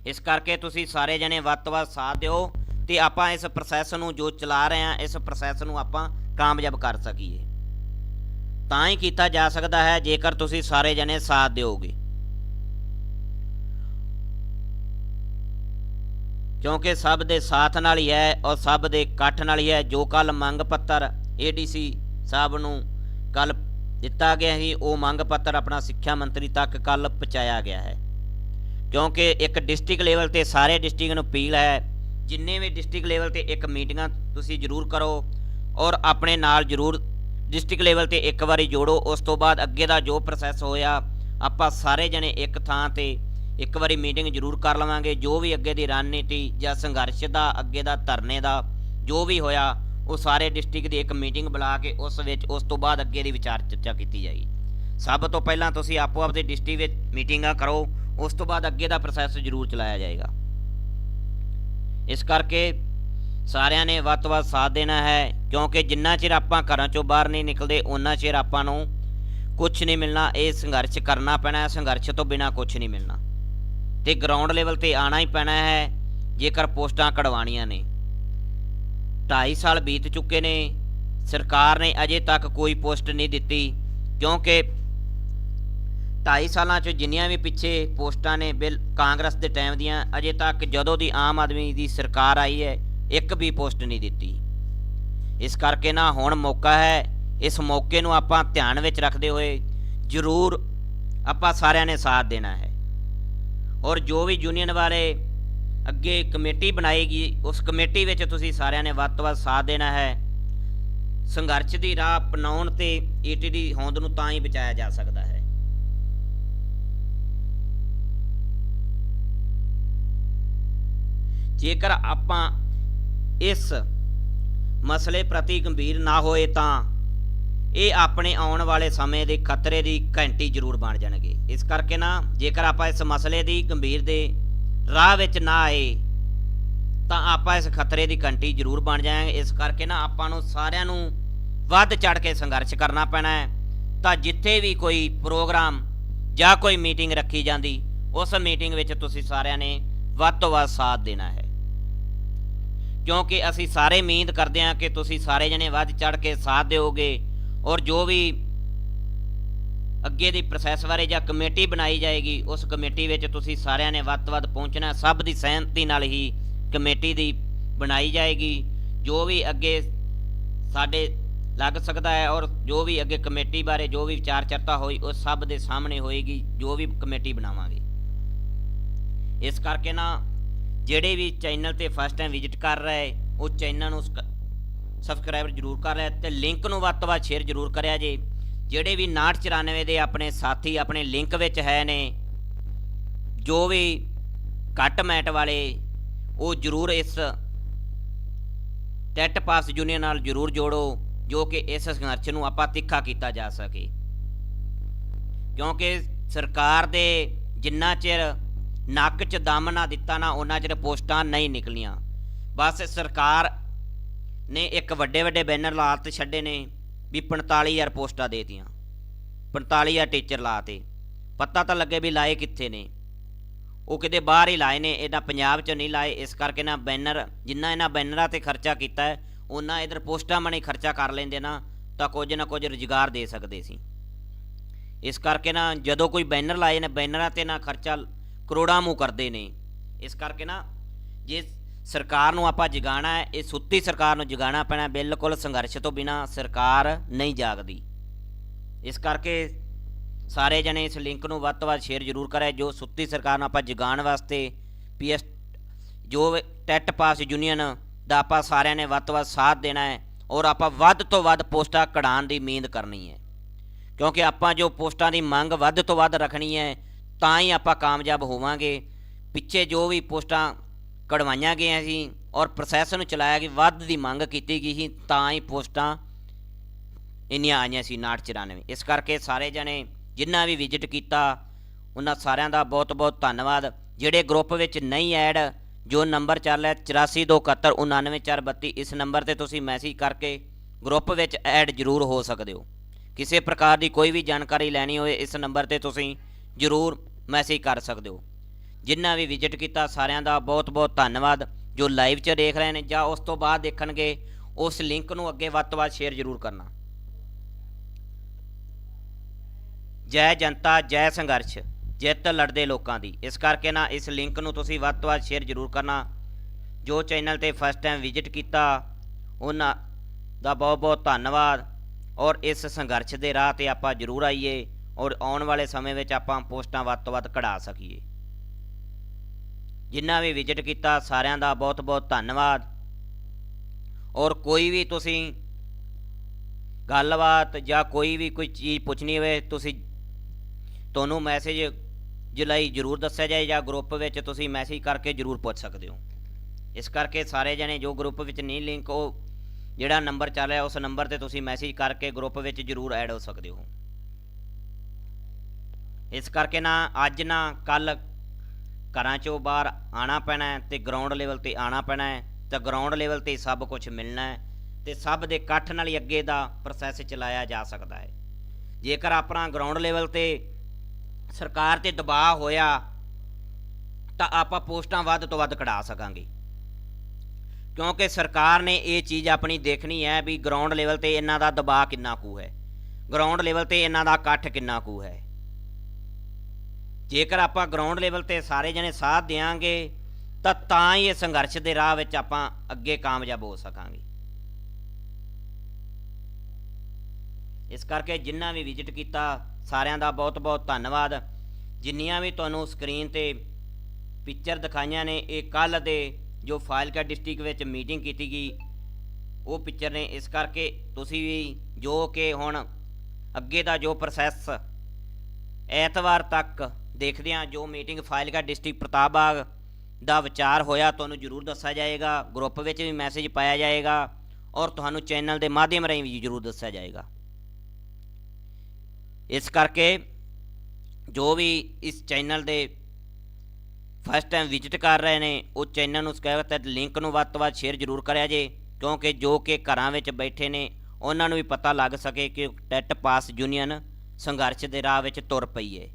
ਇਸ ਕਰਕੇ ਤੁਸੀਂ ਸਾਰੇ ਜਣੇ ਵੱਧ ਤੋਂ ਵੱਧ ਸਾਥ ਦਿਓ ਤੇ ਆਪਾਂ ਇਸ ਪ੍ਰੋਸੈਸ ਨੂੰ ਜੋ ਚਲਾ ਰਹੇ ਹਾਂ, ਇਸ ਪ੍ਰੋਸੈਸ ਨੂੰ ਆਪਾਂ ਕਾਮਯਾਬ ਕਰ ਸਕੀਏ। ਤਾਂ ਹੀ ਕੀਤਾ ਜਾ ਸਕਦਾ ਹੈ ਜੇਕਰ ਤੁਸੀਂ ਸਾਰੇ ਜਣੇ ਸਾਥ ਦਿਓਗੇ। ਕਿਉਂਕਿ ਸਭ ਦੇ ਸਾਥ ਨਾਲ ਹੀ ਹੈ ਔਰ ਸਭ ਦੇ ਇਕੱਠ ਨਾਲ ਹੀ ਹੈ। ਜੋ ਕੱਲ ਮੰਗ ਪੱਤਰ ਏਡੀਸੀ ਸਾਹਿਬ ਨੂੰ ਦਿੱਤਾ ਗਿਆ ਸੀ, ਉਹ ਮੰਗ ਪੱਤਰ ਆਪਣਾ ਸਿੱਖਿਆ ਮੰਤਰੀ ਤੱਕ ਕੱਲ ਪਹੁੰਚਾਇਆ ਗਿਆ ਹੈ। ਕਿਉਂਕਿ ਇੱਕ ਡਿਸਟ੍ਰਿਕਟ ਲੈਵਲ ਤੇ ਸਾਰੇ ਡਿਸਟ੍ਰਿਕਟ ਨੂੰ ਅਪੀਲ ਹੈ, ਜਿੰਨੇ ਵੀ ਡਿਸਟ੍ਰਿਕਟ ਲੈਵਲ ਤੇ ਇੱਕ ਮੀਟਿੰਗਾਂ ਤੁਸੀਂ ਜ਼ਰੂਰ ਕਰੋ ਔਰ ਆਪਣੇ ਨਾਲ ਜ਼ਰੂਰ ਡਿਸਟ੍ਰਿਕਟ ਲੈਵਲ ਤੇ ਇੱਕ ਵਾਰੀ ਜੋੜੋ। ਉਸ ਤੋਂ ਬਾਅਦ ਅੱਗੇ ਦਾ ਜੋ ਪ੍ਰੋਸੈਸ ਹੋਇਆ, ਆਪਾਂ ਸਾਰੇ ਜਣੇ ਇੱਕ ਥਾਂ ਤੇ ਇੱਕ ਵਾਰੀ ਮੀਟਿੰਗ ਜ਼ਰੂਰ ਕਰ ਲਵਾਂਗੇ। ਜੋ ਵੀ ਅੱਗੇ ਦੀ ਰਣਨੀਤੀ ਜਾਂ ਸੰਘਰਸ਼ ਦਾ, ਅੱਗੇ ਦਾ ਧਰਨੇ ਦਾ, ਜੋ ਵੀ ਹੋਇਆ ਉਹ ਸਾਰੇ ਡਿਸਟ੍ਰਿਕਟ ਦੀ ਇੱਕ ਮੀਟਿੰਗ ਬੁਲਾ ਕੇ ਉਸ ਵਿੱਚ, ਉਸ ਤੋਂ ਬਾਅਦ ਅੱਗੇ ਦੀ ਵਿਚਾਰ ਚਰਚਾ ਕੀਤੀ ਜਾਏਗੀ। ਸਭ ਤੋਂ ਪਹਿਲਾਂ ਤੁਸੀਂ ਆਪੋ ਆਪਦੇ ਡਿਸਟ੍ਰਿਕਟ ਵਿੱਚ ਮੀਟਿੰਗਾਂ ਕਰੋ, ਉਸ ਤੋਂ ਬਾਅਦ ਅੱਗੇ ਦਾ ਪ੍ਰੋਸੈਸ ਜ਼ਰੂਰ ਚਲਾਇਆ ਜਾਏਗਾ। ਇਸ ਕਰਕੇ ਸਾਰਿਆਂ ਨੇ ਵੱਧ ਤੋਂ ਵੱਧ ਸਾਥ ਦੇਣਾ ਹੈ, ਕਿਉਂਕਿ ਜਿੰਨਾ ਚਿਰ ਆਪਾਂ ਘਰਾਂ ਚੋਂ ਬਾਹਰ ਨਹੀਂ ਨਿਕਲਦੇ ਉਹਨਾਂ ਚਿਰ ਆਪਾਂ ਨੂੰ ਕੁਝ ਨਹੀਂ ਮਿਲਣਾ। ਇਹ ਸੰਘਰਸ਼ ਕਰਨਾ ਪੈਣਾ ਹੈ, ਸੰਘਰਸ਼ ਤੋਂ ਬਿਨਾ ਕੁਝ ਨਹੀਂ ਮਿਲਣਾ। ਤੇ ਗਰਾਊਂਡ ਲੈਵਲ ਤੇ ਆਣਾ ਹੀ ਪੈਣਾ ਹੈ, ਜੇਕਰ ਪੋਸਟਾਂ ਕਢਵਾਣੀਆਂ ਨੇ। 2.5 ਸਾਲ ਬੀਤ ਚੁੱਕੇ ਨੇ। ਸਰਕਾਰ ਨੇ ਅਜੇ ਤੱਕ ਕੋਈ ਪੋਸਟ ਨਹੀਂ ਦਿੱਤੀ, ਕਿਉਂਕਿ 2.5 ਸਾਲਾਂ ਚ ਜਿੰਨੀਆਂ ਵੀ ਪਿੱਛੇ ਪੋਸਟਾਂ ਨੇ ਬਿਲ ਕਾਂਗਰਸ ਦੇ ਟਾਈਮ ਦੀਆਂ, ਅਜੇ ਤੱਕ ਜਦੋਂ ਦੀ ਆਮ ਆਦਮੀ ਦੀ ਸਰਕਾਰ ਆਈ ਹੈ, ਇੱਕ ਵੀ ਪੋਸਟ ਨਹੀਂ ਦਿੱਤੀ। ਇਸ ਕਰਕੇ ਨਾ ਹੁਣ ਮੌਕਾ ਹੈ, ਇਸ ਮੌਕੇ ਨੂੰ ਆਪਾਂ ਧਿਆਨ ਵਿੱਚ ਰੱਖਦੇ ਹੋਏ ਜ਼ਰੂਰ ਆਪਾਂ ਸਾਰਿਆਂ ਨੇ ਸਾਥ ਦੇਣਾ ਹੈ। ਔਰ ਜੋ ਵੀ ਯੂਨੀਅਨ ਵਾਲੇ ਅੱਗੇ ਕਮੇਟੀ ਬਣਾਏਗੀ, ਉਸ ਕਮੇਟੀ ਵਿੱਚ ਤੁਸੀਂ ਸਾਰਿਆਂ ਨੇ ਵੱਧ ਤੋਂ ਵੱਧ ਸਾਥ ਦੇਣਾ ਹੈ। ਸੰਘਰਸ਼ ਦੀ ਰਾਹ ਅਪਣਾਉਣ ਤੇ ਈਟੀ ਦੀ ਹੋਂਦ ਨੂੰ ਤਾਂ ਹੀ ਬਚਾਇਆ ਜਾ ਸਕਦਾ ਹੈ। ਜੇਕਰ ਆਪਾਂ ਇਸ ਮਸਲੇ ਪ੍ਰਤੀ ਗੰਭੀਰ ਨਾ ਹੋਏ ਤਾਂ ਇਹ ਆਪਣੇ ਆਉਣ ਵਾਲੇ ਸਮੇਂ ਦੇ ਖਤਰੇ ਦੀ ਘੰਟੀ ਜ਼ਰੂਰ ਬਣ ਜਾਣਗੇ। ਇਸ ਕਰਕੇ ਨਾ ਜੇਕਰ ਆਪਾਂ ਇਸ ਮਸਲੇ ਦੀ ਗੰਭੀਰ ਦੇ ਰਾਹ ਵਿੱਚ ਨਾ ਆਏ, ਤਾਂ ਆਪਾਂ ਇਸ ਖਤਰੇ ਦੀ ਘੰਟੀ ਜ਼ਰੂਰ ਬਣ ਜਾਵਾਂਗੇ। ਇਸ ਕਰਕੇ ਨਾ ਆਪਾਂ ਨੂੰ ਸਾਰਿਆਂ ਨੂੰ ਵੱਧ ਚੜ ਕੇ ਸੰਘਰਸ਼ ਕਰਨਾ ਪੈਣਾ ਹੈ। ਤਾਂ ਜਿੱਥੇ ਵੀ ਕੋਈ ਪ੍ਰੋਗਰਾਮ ਜਾਂ ਕੋਈ ਮੀਟਿੰਗ ਰੱਖੀ ਜਾਂਦੀ, ਉਸ ਮੀਟਿੰਗ ਵਿੱਚ ਤੁਸੀਂ ਸਾਰਿਆਂ ਨੇ ਵੱਧ ਤੋਂ ਵੱਧ ਸਾਥ ਦੇਣਾ ਹੈ। ਕਿਉਂਕਿ ਅਸੀਂ ਸਾਰੇ ਉਮੀਦ ਕਰਦੇ ਹਾਂ ਕਿ ਤੁਸੀਂ ਸਾਰੇ ਜਣੇ ਵੱਧ ਚੜ ਕੇ ਸਾਥ ਦਿਓਗੇ ਔਰ ਜੋ ਵੀ ਅੱਗੇ ਦੀ ਪ੍ਰੋਸੈਸ ਬਾਰੇ ਜਾਂ ਕਮੇਟੀ ਬਣਾਈ ਜਾਏਗੀ, ਉਸ ਕਮੇਟੀ ਵਿੱਚ ਤੁਸੀਂ ਸਾਰਿਆਂ ਨੇ ਵੱਧ ਤੋਂ ਵੱਧ ਪਹੁੰਚਣਾ, ਸਭ ਦੀ ਸਹਿਮਤੀ ਨਾਲ ਹੀ ਕਮੇਟੀ ਦੀ ਬਣਾਈ ਜਾਏਗੀ। ਜੋ ਵੀ ਅੱਗੇ ਸਾਡੇ ਲੱਗ ਸਕਦਾ ਹੈ ਔਰ ਜੋ ਵੀ ਅੱਗੇ ਕਮੇਟੀ ਬਾਰੇ ਜੋ ਵੀ ਵਿਚਾਰ ਚਰਚਾ ਹੋਈ, ਉਹ ਸਭ ਦੇ ਸਾਹਮਣੇ ਹੋਏਗੀ, ਜੋ ਵੀ ਕਮੇਟੀ ਬਣਾਵਾਂਗੇ। ਇਸ ਕਰਕੇ ਨਾ, ਜਿਹੜੇ ਵੀ ਚੈਨਲ ਤੇ ਫਸਟ ਟਾਈਮ ਵਿਜ਼ਿਟ ਕਰ ਰਹੇ, ਉਹ ਚੈਨਲ ਨੂੰ ਸਬਸਕ੍ਰਾਈਬ ਜ਼ਰੂਰ ਕਰ ਰਿਹਾ ਤੇ ਲਿੰਕ ਨੂੰ ਵੱਧ ਤੋਂ ਵੱਧ ਸ਼ੇਅਰ ਜ਼ਰੂਰ ਕਰਿਆ ਜੇ। ਜਿਹੜੇ ਵੀ 994 ਦੇ ਆਪਣੇ ਸਾਥੀ ਆਪਣੇ ਲਿੰਕ ਵਿੱਚ ਹੈ ਨੇ, ਜੋ ਵੀ ਕੱਟ ਮੈਟ ਵਾਲੇ, ਉਹ ਜ਼ਰੂਰ ਇਸ ਟੈਟ ਪਾਸ ਯੂਨੀਅਨ ਨਾਲ ਜ਼ਰੂਰ ਜੋੜੋ, ਜੋ ਕਿ ਇਸ ਸੰਘਰਸ਼ ਨੂੰ ਆਪਾਂ ਤਿੱਖਾ ਕੀਤਾ ਜਾ ਸਕੇ। ਕਿਉਂਕਿ ਸਰਕਾਰ ਦੇ ਜਿੰਨਾ ਚਿਰ ਨੱਕ 'ਚ ਦਮ ਨਾ ਦਿੱਤਾ ਨਾ ਉਹਨਾਂ ਚਿਰ ਪੋਸਟਾਂ ਨਹੀਂ ਨਿਕਲੀਆਂ। ਬਸ ਸਰਕਾਰ ਨੇ ਇੱਕ ਵੱਡੇ ਵੱਡੇ ਬੈਨਰ ਲਾਤ ਛੱਡੇ ਨੇ। ਵੀ 45000 ਪੋਸਟਾਂ ਦੇਤੀਆਂ। 45000 ਟੀਚਰ ਲਾਤੇ ਪਤਾ ਤਾਂ ਲੱਗੇ ਵੀ ਲਾਏ ਕਿੱਥੇ ਨੇ। ਉਹ ਕਿਤੇ ਬਾਹਰ ਹੀ ਲਾਏ ਨੇ, ਇਹਨਾਂ ਪੰਜਾਬ 'ਚ ਨਹੀਂ ਲਾਏ। ਇਸ ਕਰਕੇ ਨਾ ਬੈਨਰ, ਜਿੰਨਾ ਇਹਨਾਂ ਬੈਨਰਾਂ ਤੇ ਖਰਚਾ ਕੀਤਾ ਹੈ ਉਹਨਾਂ ਇਧਰ ਪੋਸਟਾਂ ਮਣੀ ਖਰਚਾ ਕਰ ਲੈਂਦੇ ਨਾ, ਤਾਂ ਕੁਝ ਨਾ ਕੁਝ ਰੁਜ਼ਗਾਰ ਦੇ ਸਕਦੇ ਸੀ। ਇਸ ਕਰਕੇ ਨਾ ਜਦੋਂ ਕੋਈ ਬੈਨਰ ਲਾਏ ਨੇ, ਬੈਨਰਾਂ ਤੇ ਨਾ ਖਰਚਾ ਕਰੋੜਾਂ ਮੂੰਹ ਕਰਦੇ ਨੇ। ਇਸ ਕਰਕੇ ਨਾ ਜੇ ਸਰਕਾਰ ਨੂੰ ਆਪਾਂ ਜਗਾਣਾ ਹੈ, ਇਹ ਸੁੱਤੀ ਸਰਕਾਰ ਨੂੰ ਜਗਾਣਾ ਪੈਣਾ, ਬਿਲਕੁਲ ਸੰਘਰਸ਼ ਤੋਂ ਬਿਨਾ ਸਰਕਾਰ ਨਹੀਂ ਜਾਗਦੀ। ਇਸ ਕਰਕੇ ਸਾਰੇ ਜਣੇ ਇਸ ਲਿੰਕ ਨੂੰ ਵੱਧ ਤੋਂ ਵੱਧ ਸ਼ੇਅਰ ਜ਼ਰੂਰ ਕਰਿਆ, ਜੋ ਸੁੱਤੀ ਸਰਕਾਰ ਨੂੰ ਆਪਾਂ ਜਗਾਉਣ ਵਾਸਤੇ ਪੀਐਸ, ਜੋ ਟੈਟ ਪਾਸ ਯੂਨੀਅਨ ਦਾ ਆਪਾਂ ਸਾਰਿਆਂ ਨੇ ਵੱਧ ਤੋਂ ਵੱਧ ਸਾਥ ਦੇਣਾ ਹੈ, ਔਰ ਆਪਾਂ ਵੱਧ ਤੋਂ ਵੱਧ ਪੋਸਟਾਂ ਕਢਾਉਣ ਦੀ ਉਮੀਦ ਕਰਨੀ ਹੈ। ਕਿਉਂਕਿ ਆਪਾਂ ਜੋ ਪੋਸਟਾਂ ਦੀ ਮੰਗ ਵੱਧ ਤੋਂ ਵੱਧ ਰੱਖਣੀ ਹੈ, ਤਾਂ ਹੀ ਆਪਾਂ ਕਾਮਯਾਬ ਹੋਵਾਂਗੇ। ਪਿੱਛੇ ਜੋ ਵੀ ਪੋਸਟਾਂ ਕਢਵਾਈਆਂ ਗਈਆਂ ਸੀ ਔਰ ਪ੍ਰੋਸੈਸ ਨੂੰ ਚਲਾਇਆ ਗਿਆ ਵੱਧ ਦੀ ਮੰਗ ਕੀਤੀ ਗਈ ਸੀ, ਤਾਂ ਹੀ ਪੋਸਟਾਂ ਇੰਨੀਆਂ ਆਈਆਂ ਸੀ 994 ਇਸ ਕਰਕੇ ਸਾਰੇ ਜਣੇ ਜਿੰਨਾ ਵੀ ਵਿਜ਼ਿਟ ਕੀਤਾ, ਉਹਨਾਂ ਸਾਰਿਆਂ ਦਾ ਬਹੁਤ ਬਹੁਤ ਧੰਨਵਾਦ। ਜਿਹੜੇ ਗਰੁੱਪ ਵਿੱਚ ਨਹੀਂ ਐਡ ਜੋ ਨੰਬਰ ਚੱਲ ਰਿਹਾ 8421799432 ਇਸ ਨੰਬਰ ਤੇ ਤੁਸੀਂ ਮੈਸੇਜ ਕਰਕੇ ਗਰੁੱਪ ਵਿੱਚ ਐਡ ਜ਼ਰੂਰ ਹੋ ਸਕਦੇ ਹੋ। ਕਿਸੇ ਪ੍ਰਕਾਰ ਦੀ ਕੋਈ ਵੀ ਜਾਣਕਾਰੀ ਲੈਣੀ ਹੋਵੇ ਇਸ ਨੰਬਰ ਤੇ ਤੁਸੀਂ ਜ਼ਰੂਰ ਮੈਸੇਜ ਕਰ ਸਕਦੇ ਹੋ। ਜਿਨ੍ਹਾਂ ਵੀ ਵਿਜ਼ਿਟ ਕੀਤਾ, ਸਾਰਿਆਂ ਦਾ ਬਹੁਤ ਬਹੁਤ ਧੰਨਵਾਦ। ਜੋ ਲਾਈਵ 'ਚ ਦੇਖ ਰਹੇ ਨੇ ਜਾਂ ਉਸ ਤੋਂ ਬਾਅਦ ਦੇਖਣਗੇ, ਉਸ ਲਿੰਕ ਨੂੰ ਅੱਗੇ ਵੱਧ ਤੋਂ ਵੱਧ ਸ਼ੇਅਰ ਜ਼ਰੂਰ ਕਰਨਾ। ਜੈ ਜਨਤਾ, ਜੈ ਸੰਘਰਸ਼, ਜਿੱਤ ਲੜਦੇ ਲੋਕਾਂ ਦੀ। ਇਸ ਕਰਕੇ ਨਾ ਇਸ ਲਿੰਕ ਨੂੰ ਤੁਸੀਂ ਵੱਧ ਤੋਂ ਵੱਧ ਸ਼ੇਅਰ ਜ਼ਰੂਰ ਕਰਨਾ। ਜੋ ਚੈਨਲ ਤੇ ਫਸਟ ਟਾਈਮ ਵਿਜ਼ਿਟ ਕੀਤਾ, ਉਹਨਾਂ ਦਾ ਬਹੁਤ ਬਹੁਤ ਧੰਨਵਾਦ। ਔਰ ਇਸ ਸੰਘਰਸ਼ ਦੇ ਰਾਹ ਤੇ ਆਪਾਂ ਜ਼ਰੂਰ ਆਈਏ, ਔਰ ਆਉਣ ਵਾਲੇ ਸਮੇਂ ਵਿੱਚ ਆਪਾਂ ਪੋਸਟਾਂ ਵੱਧ ਤੋਂ ਵੱਧ ਕਢਾ ਸਕੀਏ। ਜਿਨ੍ਹਾਂ ਵੀ ਵਿਜ਼ਿਟ ਕੀਤਾ, ਸਾਰਿਆਂ ਦਾ ਬਹੁਤ ਬਹੁਤ ਧੰਨਵਾਦ। ਔਰ ਕੋਈ ਵੀ ਤੁਸੀਂ ਗੱਲਬਾਤ ਜਾਂ ਕੋਈ ਵੀ ਕੋਈ ਚੀਜ਼ ਪੁੱਛਣੀ ਹੋਵੇ, ਤੁਸੀਂ ਤੁਹਾਨੂੰ ਮੈਸੇਜ ਜੁਲਾਈ ਜਰੂਰ ਦੱਸਿਆ ਜਾਏ ਜਾਂ ਗਰੁੱਪ ਵਿੱਚ ਤੁਸੀਂ ਮੈਸੇਜ ਕਰਕੇ ਜਰੂਰ ਪੁੱਛ ਸਕਦੇ ਹੋ। ਇਸ ਕਰਕੇ ਸਾਰੇ ਜਣੇ ਜੋ ਗਰੁੱਪ ਵਿੱਚ ਨਹੀਂ ਲਿੰਕ, ਉਹ ਜਿਹੜਾ ਨੰਬਰ ਚੱਲ ਰਿਹਾ, ਉਸ ਨੰਬਰ ਤੇ ਤੁਸੀਂ ਮੈਸੇਜ ਕਰਕੇ ਗਰੁੱਪ ਵਿੱਚ ਜਰੂਰ ਐਡ ਹੋ ਸਕਦੇ ਹੋ। ਇਸ ਕਰਕੇ ਨਾ, ਅੱਜ ਨਾ ਕੱਲ ਘਰਾਂ ਚੋਂ ਬਾਹਰ ਆਣਾ ਪੈਣਾ ਹੈ ਤੇ ਗਰਾਊਂਡ ਲੈਵਲ ਤੇ ਆਣਾ ਪੈਣਾ ਹੈ, ਤੇ ਗਰਾਊਂਡ ਲੈਵਲ ਤੇ ਸਭ ਕੁਝ ਮਿਲਣਾ ਹੈ ਤੇ ਸਭ ਦੇ ਇਕੱਠ ਨਾਲ ਹੀ ਅੱਗੇ ਦਾ ਪ੍ਰੋਸੈਸ ਚਲਾਇਆ ਜਾ ਸਕਦਾ ਹੈ। ਜੇਕਰ ਆਪਣਾ ਗਰਾਊਂਡ ਲੈਵਲ ਤੇ ਸਰਕਾਰ ਤੇ ਦਬਾਅ ਹੋਇਆ, ਤਾਂ ਆਪਾਂ ਪੋਸਟਾਂ ਵੱਧ ਤੋਂ ਵੱਧ ਕਢਾ ਸਕਾਂਗੇ। ਕਿਉਂਕਿ ਸਰਕਾਰ ਨੇ ਇਹ ਚੀਜ਼ ਆਪਣੀ ਦੇਖਣੀ ਹੈ ਵੀ ਗਰਾਊਂਡ ਲੈਵਲ ਤੇ ਇਹਨਾਂ ਦਾ ਦਬਾਅ ਕਿੰਨਾ ਕੁ ਹੈ ਗਰਾਊਂਡ ਲੈਵਲ ਤੇ ਇਹਨਾਂ ਦਾ ਇਕੱਠ ਕਿੰਨਾ ਕੁ ਹੈ। ਜੇਕਰ ਆਪਾਂ ਗਰਾਊਂਡ ਲੈਵਲ ਤੇ ਸਾਰੇ ਜਣੇ ਸਾਥ ਦੇਾਂਗੇ ਤਾਂ ਤਾਂ ਹੀ ਇਹ ਸੰਘਰਸ਼ ਦੇ ਰਾਹ ਵਿੱਚ ਆਪਾਂ ਅੱਗੇ ਕਾਮਯਾਬ ਹੋ ਸਕਾਂਗੇ। ਇਸ ਕਰਕੇ ਜਿੰਨਾ ਵੀ ਵਿਜ਼ਿਟ ਕੀਤਾ, ਸਾਰਿਆਂ ਦਾ ਬਹੁਤ-ਬਹੁਤ ਧੰਨਵਾਦ। ਜਿੰਨੀਆਂ ਵੀ ਤੁਹਾਨੂੰ ਸਕਰੀਨ ਤੇ ਪਿਕਚਰ ਦਿਖਾਈਆਂ ਨੇ, ਇਹ ਕੱਲ ਦੇ ਜੋ ਫਾਜ਼ਿਲਕਾ ਡਿਸਟ੍ਰਿਕਟ ਵਿੱਚ ਮੀਟਿੰਗ ਕੀਤੀ ਗਈ, ਉਹ ਪਿਕਚਰ ਨੇ। ਇਸ ਕਰਕੇ ਤੁਸੀਂ ਵੀ ਜੋ ਕਿ ਹੁਣ ਅੱਗੇ ਦਾ ਜੋ ਪ੍ਰੋਸੈਸ ਐਤਵਾਰ ਤੱਕ ਦੇਖਦੇ ਹਾਂ ਜੋ ਮੀਟਿੰਗ ਫਾਜ਼ਿਲਕਾ ਡਿਸਟ੍ਰਿਕਟ ਪ੍ਰਤਾਪ ਬਾਗ ਦਾ ਵਿਚਾਰ ਹੋਇਆ, ਤੁਹਾਨੂੰ ਜ਼ਰੂਰ ਦੱਸਿਆ ਜਾਏਗਾ, ਗਰੁੱਪ ਵਿੱਚ ਵੀ ਮੈਸੇਜ ਪਾਇਆ ਜਾਏਗਾ ਔਰ ਤੁਹਾਨੂੰ ਚੈਨਲ ਦੇ ਮਾਧਿਅਮ ਰਾਹੀਂ ਵੀ ਜ਼ਰੂਰ ਦੱਸਿਆ ਜਾਏਗਾ। ਇਸ ਕਰਕੇ ਜੋ ਵੀ ਇਸ ਚੈਨਲ ਦੇ ਫਸਟ ਟਾਈਮ ਵਿਜ਼ਿਟ ਕਰ ਰਹੇ ਨੇ, ਉਹ ਚੈਨਲ ਨੂੰ ਸਬਸਕ੍ਰਾਈਬ ਤੇ ਲਿੰਕ ਨੂੰ ਵੱਧ ਤੋਂ ਵੱਧ ਸ਼ੇਅਰ ਜ਼ਰੂਰ ਕਰਿਆ ਜੇ, ਕਿਉਂਕਿ ਜੋ ਕਿ ਘਰਾਂ ਵਿੱਚ ਬੈਠੇ ਨੇ, ਉਹਨਾਂ ਨੂੰ ਵੀ ਪਤਾ ਲੱਗ ਸਕੇ ਕਿ ਟੈਟ ਪਾਸ ਯੂਨੀਅਨ ਸੰਘਰਸ਼ ਦੇ ਰਾਹ ਵਿੱਚ ਤੁਰ ਪਈ ਹੈ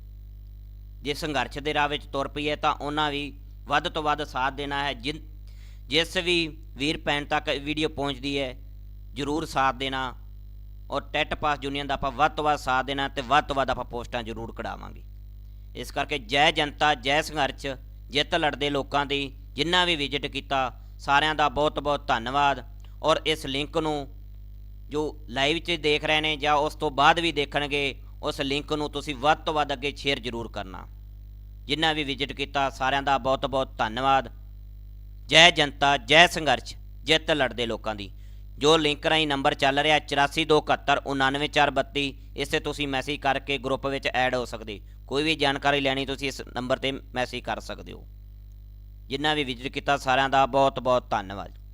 ਜੇ ਸੰਘਰਸ਼ ਦੇ ਰਾਹ ਵਿੱਚ ਤੁਰ ਪਈ ਹੈ, ਤਾਂ ਉਹਨਾਂ ਵੀ ਵੱਧ ਤੋਂ ਵੱਧ ਸਾਥ ਦੇਣਾ ਹੈ। ਜਿਨ, ਜਿਸ ਵੀ ਵੀਰ ਭੈਣ ਤੱਕ ਵੀਡੀਓ ਪਹੁੰਚਦੀ ਹੈ, ਜ਼ਰੂਰ ਸਾਥ ਦੇਣਾ। ਔਰ ਟੈਟ ਪਾਸ ਯੂਨੀਅਨ ਦਾ ਆਪਾਂ ਵੱਧ ਤੋਂ ਵੱਧ ਸਾਥ ਦੇਣਾ ਤੇ ਵੱਧ ਤੋਂ ਵੱਧ ਆਪਾਂ ਪੋਸਟਾਂ ਜ਼ਰੂਰ ਕਢਾਵਾਂਗੇ। ਇਸ ਕਰਕੇ ਜੈ ਜਨਤਾ, ਜੈ ਸੰਘਰਸ਼, ਜਿੱਤ ਲੜਦੇ ਲੋਕਾਂ ਦੀ ਜਿਨ੍ਹਾਂ ਵੀ ਵਿਜ਼ਿਟ ਕੀਤਾ, ਸਾਰਿਆਂ ਦਾ ਬਹੁਤ ਬਹੁਤ ਧੰਨਵਾਦ। ਔਰ ਇਸ ਲਿੰਕ ਨੂੰ ਜੋ ਲਾਈਵ 'ਚ ਦੇਖ ਰਹੇ ਨੇ ਜਾਂ ਉਸ ਤੋਂ ਬਾਅਦ ਵੀ ਦੇਖਣਗੇ, ਉਸ ਲਿੰਕ ਨੂੰ ਤੁਸੀਂ ਵੱਧ ਤੋਂ ਵੱਧ ਅੱਗੇ ਸ਼ੇਅਰ ਜ਼ਰੂਰ ਕਰਨਾ। ਜਿਨ੍ਹਾਂ ਵੀ ਵਿਜ਼ਿਟ ਕੀਤਾ, ਸਾਰਿਆਂ ਦਾ ਬਹੁਤ ਬਹੁਤ ਧੰਨਵਾਦ। ਜੈ ਜਨਤਾ, ਜੈ ਸੰਘਰਸ਼, ਜਿੱਤ ਲੜਦੇ ਲੋਕਾਂ ਦੀ। ਜੋ ਲਿੰਕ ਰਾਹੀਂ ਨੰਬਰ ਚੱਲ ਰਿਹਾ 8427199432 ਇਸੇ ਤੁਸੀਂ ਮੈਸੇਜ ਕਰਕੇ ਗਰੁੱਪ ਵਿੱਚ ਐਡ ਹੋ ਸਕਦੇ। ਕੋਈ ਵੀ ਜਾਣਕਾਰੀ ਲੈਣੀ, ਤੁਸੀਂ ਇਸ ਨੰਬਰ ਤੇ ਮੈਸੇਜ ਕਰ ਸਕਦੇ ਹੋ। ਜਿਨ੍ਹਾਂ ਵੀ ਵਿਜ਼ਿਟ ਕੀਤਾ, ਸਾਰਿਆਂ ਦਾ ਬਹੁਤ ਬਹੁਤ ਧੰਨਵਾਦ।